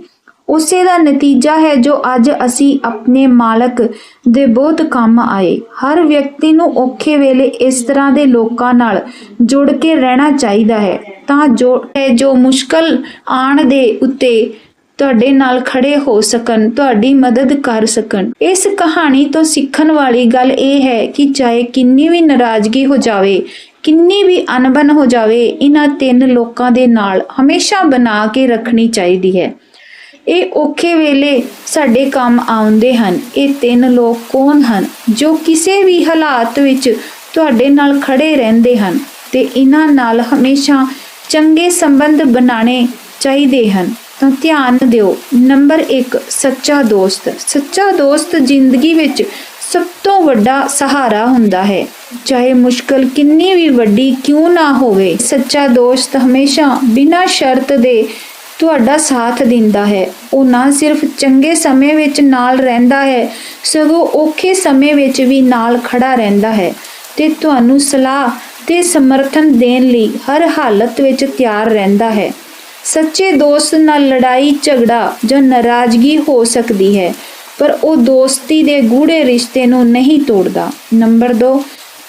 S1: ਉਸੇ ਦਾ ਨਤੀਜਾ ਹੈ ਜੋ ਅੱਜ ਅਸੀਂ ਆਪਣੇ ਮਾਲਕ ਦੇ ਬਹੁਤ ਕੰਮ ਆਏ। ਹਰ ਵਿਅਕਤੀ ਨੂੰ ਔਖੇ ਵੇਲੇ ਇਸ ਤਰ੍ਹਾਂ ਦੇ ਲੋਕਾਂ ਨਾਲ ਜੁੜ ਕੇ ਰਹਿਣਾ ਚਾਹੀਦਾ ਹੈ। ਤਾਂ ਜੋ ਜੋ ਮੁਸ਼ਕਲ ਆਣ ਦੇ ਉੱਤੇ ਤੁਹਾਡੇ ਨਾਲ ਖੜੇ ਹੋ ਸਕਣ, ਤੁਹਾਡੀ ਮਦਦ ਕਰ ਸਕਣ। ਇਸ ਕਹਾਣੀ ਤੋਂ ਸਿੱਖਣ ਵਾਲੀ ਗੱਲ ਇਹ ਹੈ ਕਿ ਚਾਹੇ ਕਿੰਨੀ ਵੀ ਨਾਰਾਜ਼ਗੀ ਹੋ ਜਾਵੇ, ਕਿੰਨੀ ਵੀ ਅਣਬਣ ਹੋ ਜਾਵੇ ਇਹਨਾਂ ਤਿੰਨ ਲੋਕਾਂ ਦੇ ਨਾਲ ਹਮੇਸ਼ਾ ਬਣਾ ਕੇ ਰੱਖਣੀ ਚਾਹੀਦੀ ਹੈ। ਇਹ ਔਖੇ ਵੇਲੇ ਸਾਡੇ ਕੰਮ ਆਉਂਦੇ ਹਨ। ਇਹ ਤਿੰਨ ਲੋਕ ਕੌਣ ਹਨ ਜੋ ਕਿਸੇ ਵੀ ਹਾਲਾਤ ਵਿੱਚ ਤੁਹਾਡੇ ਨਾਲ ਖੜੇ ਰਹਿੰਦੇ ਹਨ ਤੇ ਇਹਨਾਂ ਨਾਲ ਹਮੇਸ਼ਾ ਚੰਗੇ ਸੰਬੰਧ ਬਣਾਉਣੇ ਚਾਹੀਦੇ ਹਨ। ਤਾਂ ਧਿਆਨ ਦਿਓ, ਨੰਬਰ 1 ਸੱਚਾ ਦੋਸਤ। ਸੱਚਾ ਦੋਸਤ ਜ਼ਿੰਦਗੀ ਵਿੱਚ ਸਭ ਤੋਂ ਵੱਡਾ ਸਹਾਰਾ ਹੁੰਦਾ ਹੈ। ਚਾਹੇ ਮੁਸ਼ਕਲ ਕਿੰਨੀ ਵੀ ਵੱਡੀ ਕਿਉਂ ਨਾ ਹੋਵੇ, ਸੱਚਾ ਦੋਸਤ ਹਮੇਸ਼ਾ ਬਿਨਾਂ ਸ਼ਰਤ ਦੇ ਤੁਹਾਡਾ ਸਾਥ ਦਿੰਦਾ ਹੈ। ਉਹ ਨਾ ਸਿਰਫ ਚੰਗੇ ਸਮੇਂ ਵਿੱਚ ਨਾਲ ਰਹਿੰਦਾ ਹੈ, ਸਗੋਂ ਔਖੇ ਸਮੇਂ ਵਿੱਚ ਵੀ ਨਾਲ ਖੜਾ ਰਹਿੰਦਾ ਹੈ ਤੇ ਤੁਹਾਨੂੰ ਸਲਾਹ ਤੇ ਸਮਰਥਨ ਦੇਣ ਲਈ ਹਰ ਹਾਲਤ ਵਿੱਚ ਤਿਆਰ ਰਹਿੰਦਾ ਹੈ। ਸੱਚੇ ਦੋਸਤ ਨਾਲ ਲੜਾਈ, ਝਗੜਾ ਜਾਂ ਨਾਰਾਜ਼ਗੀ ਹੋ ਸਕਦੀ ਹੈ, ਪਰ ਉਹ ਦੋਸਤੀ ਦੇ ਗੂੜੇ ਰਿਸ਼ਤੇ ਨੂੰ ਨਹੀਂ ਤੋੜਦਾ। ਨੰਬਰ 2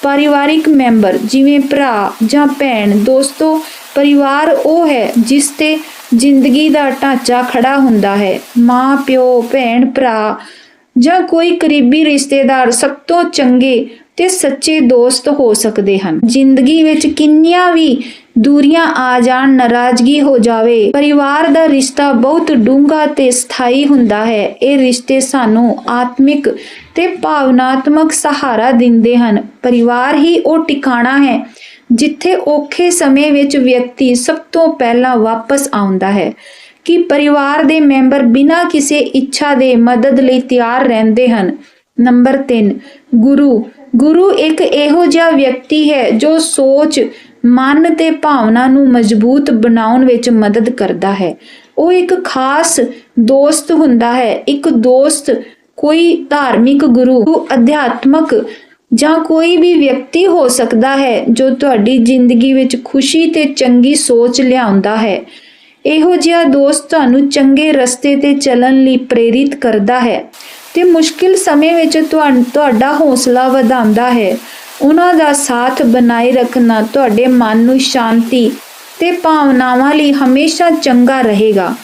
S1: ਪਰਿਵਾਰਿਕ ਮੈਂਬਰ ਜਿਵੇਂ ਭਰਾ ਜਾਂ ਭੈਣ, ਦੋਸਤੋ, ਪਰਿਵਾਰ ਉਹ ਹੈ ਜਿਸ ਤੇ ਜ਼ਿੰਦਗੀ ਦਾ ਢਾਂਚਾ ਖੜਾ ਹੁੰਦਾ ਹੈ। ਮਾਂ, ਪਿਓ, ਭੈਣ, ਭਰਾ ਜਾਂ ਕੋਈ ਕਰੀਬੀ ਰਿਸ਼ਤੇਦਾਰ ਸਭ ਤੋਂ ਚੰਗੇ ਤੇ ਸੱਚੇ ਦੋਸਤ ਹੋ ਸਕਦੇ ਹਨ। ਜ਼ਿੰਦਗੀ ਵਿੱਚ ਕਿੰਨੀਆਂ ਵੀ ਦੂਰੀਆਂ ਆ ਜਾਣ, ਨਾਰਾਜ਼ਗੀ ਹੋ ਜਾਵੇ, ਪਰਿਵਾਰ ਦਾ ਰਿਸ਼ਤਾ ਬਹੁਤ ਡੂੰਘਾ ਤੇ ਸਥਾਈ ਹੁੰਦਾ ਹੈ। ਇਹ ਰਿਸ਼ਤੇ ਸਾਨੂੰ ਆਤਮਿਕ ਤੇ ਭਾਵਨਾਤਮਕ ਸਹਾਰਾ ਦਿੰਦੇ ਹਨ। ਪਰਿਵਾਰ ਹੀ ਉਹ ਟਿਕਾਣਾ ਹੈ ਜਿੱਥੇ ਔਖੇ ਸਮੇਂ ਵਿੱਚ ਵਿਅਕਤੀ ਸਭ ਤੋਂ ਪਹਿਲਾਂ ਵਾਪਸ ਆਉਂਦਾ ਹੈ, ਕਿ ਪਰਿਵਾਰ ਦੇ ਮੈਂਬਰ ਬਿਨਾਂ ਕਿਸੇ ਇੱਛਾ ਦੇ ਮਦਦ ਲਈ ਤਿਆਰ ਰਹਿੰਦੇ ਹਨ। ਨੰਬਰ 3 ਗੁਰੂ। ਗੁਰੂ ਇੱਕ ਇਹੋ ਜਿਹਾ ਵਿਅਕਤੀ ਹੈ ਜੋ ਸੋਚ, ਮਨ ਤੇ ਭਾਵਨਾ ਨੂੰ ਮਜ਼ਬੂਤ ਬਣਾਉਣ ਵਿੱਚ ਮਦਦ ਕਰਦਾ ਹੈ। ਉਹ ਇੱਕ ਖਾਸ ਦੋਸਤ ਹੁੰਦਾ ਹੈ। ਇੱਕ ਦੋਸਤ, ਕੋਈ ਧਾਰਮਿਕ ਗੁਰੂ, ਅਧਿਆਤਮਕ ਜਾਂ ਕੋਈ ਵੀ ਵਿਅਕਤੀ ਹੋ ਸਕਦਾ ਹੈ ਜੋ ਤੁਹਾਡੀ ਜ਼ਿੰਦਗੀ ਵਿੱਚ ਖੁਸ਼ੀ ਤੇ ਚੰਗੀ ਸੋਚ ਲਿਆਉਂਦਾ ਹੈ। ਇਹੋ ਜਿਹਾ ਦੋਸਤ ਤੁਹਾਨੂੰ ਚੰਗੇ ਰਸਤੇ ਤੇ ਚੱਲਣ ਲਈ ਪ੍ਰੇਰਿਤ ਕਰਦਾ ਹੈ ਤੇ ਮੁਸ਼ਕਿਲ ਸਮੇਂ ਵਿੱਚ ਤੁਹਾ- ਤੁਹਾਡਾ ਹੌਸਲਾ ਵਧਾਉਂਦਾ ਹੈ। ਉਹਨਾਂ ਦਾ ਸਾਥ ਬਣਾਏ ਰੱਖਣਾ ਤੁਹਾਡੇ ਮਨ ਨੂੰ ਸ਼ਾਂਤੀ ਤੇ ਭਾਵਨਾਵਾਂ ਲਈ ਹਮੇਸ਼ਾ ਚੰਗਾ ਰਹੇਗਾ।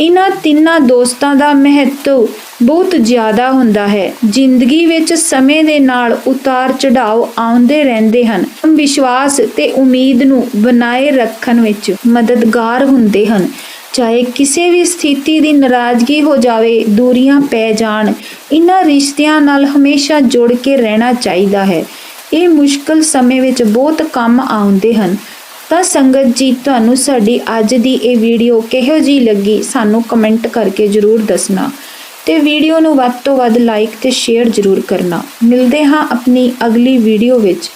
S1: ਇਹਨਾਂ ਤਿੰਨਾਂ ਦੋਸਤਾਂ ਦਾ ਮਹੱਤਵ ਬਹੁਤ ਜ਼ਿਆਦਾ ਹੁੰਦਾ ਹੈ। ਜ਼ਿੰਦਗੀ ਵਿੱਚ ਸਮੇਂ ਦੇ ਨਾਲ ਉਤਾਰ ਚੜਾਵ ਆਉਂਦੇ ਰਹਿੰਦੇ ਹਨ। ਵਿਸ਼ਵਾਸ ਤੇ ਉਮੀਦ ਨੂੰ ਬਣਾਏ ਰੱਖਣ ਵਿੱਚ ਮਦਦਗਾਰ ਹੁੰਦੇ ਹਨ। ਚਾਹੇ ਕਿਸੇ ਵੀ ਸਥਿਤੀ ਦੀ ਨਾਰਾਜ਼ਗੀ ਹੋ ਜਾਵੇ, ਦੂਰੀਆਂ ਪੈ ਜਾਣ ਇਹਨਾਂ ਰਿਸ਼ਤਿਆਂ ਨਾਲ ਹਮੇਸ਼ਾ ਜੁੜ ਕੇ ਰਹਿਣਾ ਚਾਹੀਦਾ ਹੈ। ਇਹ ਮੁਸ਼ਕਲ ਸਮੇਂ ਵਿੱਚ ਬਹੁਤ ਕੰਮ ਆਉਂਦੇ ਹਨ। ਤਾਂ ਸੰਗਤ ਜੀ, ਤੁਹਾਨੂੰ ਸਾਡੀ ਅੱਜ ਦੀ ਇਹ ਵੀਡੀਓ ਕਿਹੋ ਜੀ ਲੱਗੀ, ਸਾਨੂੰ ਕਮੈਂਟ ਕਰਕੇ ਜਰੂਰ ਦੱਸਣਾ। ਤੇ ਵੀਡੀਓ ਨੂੰ ਵੱਧ ਤੋਂ ਵੱਧ ਲਾਈਕ ਤੇ ਸ਼ੇਅਰ ਜਰੂਰ ਕਰਨਾ। ਮਿਲਦੇ ਹਾਂ ਆਪਣੀ ਅਗਲੀ ਵੀਡੀਓ ਵਿੱਚ।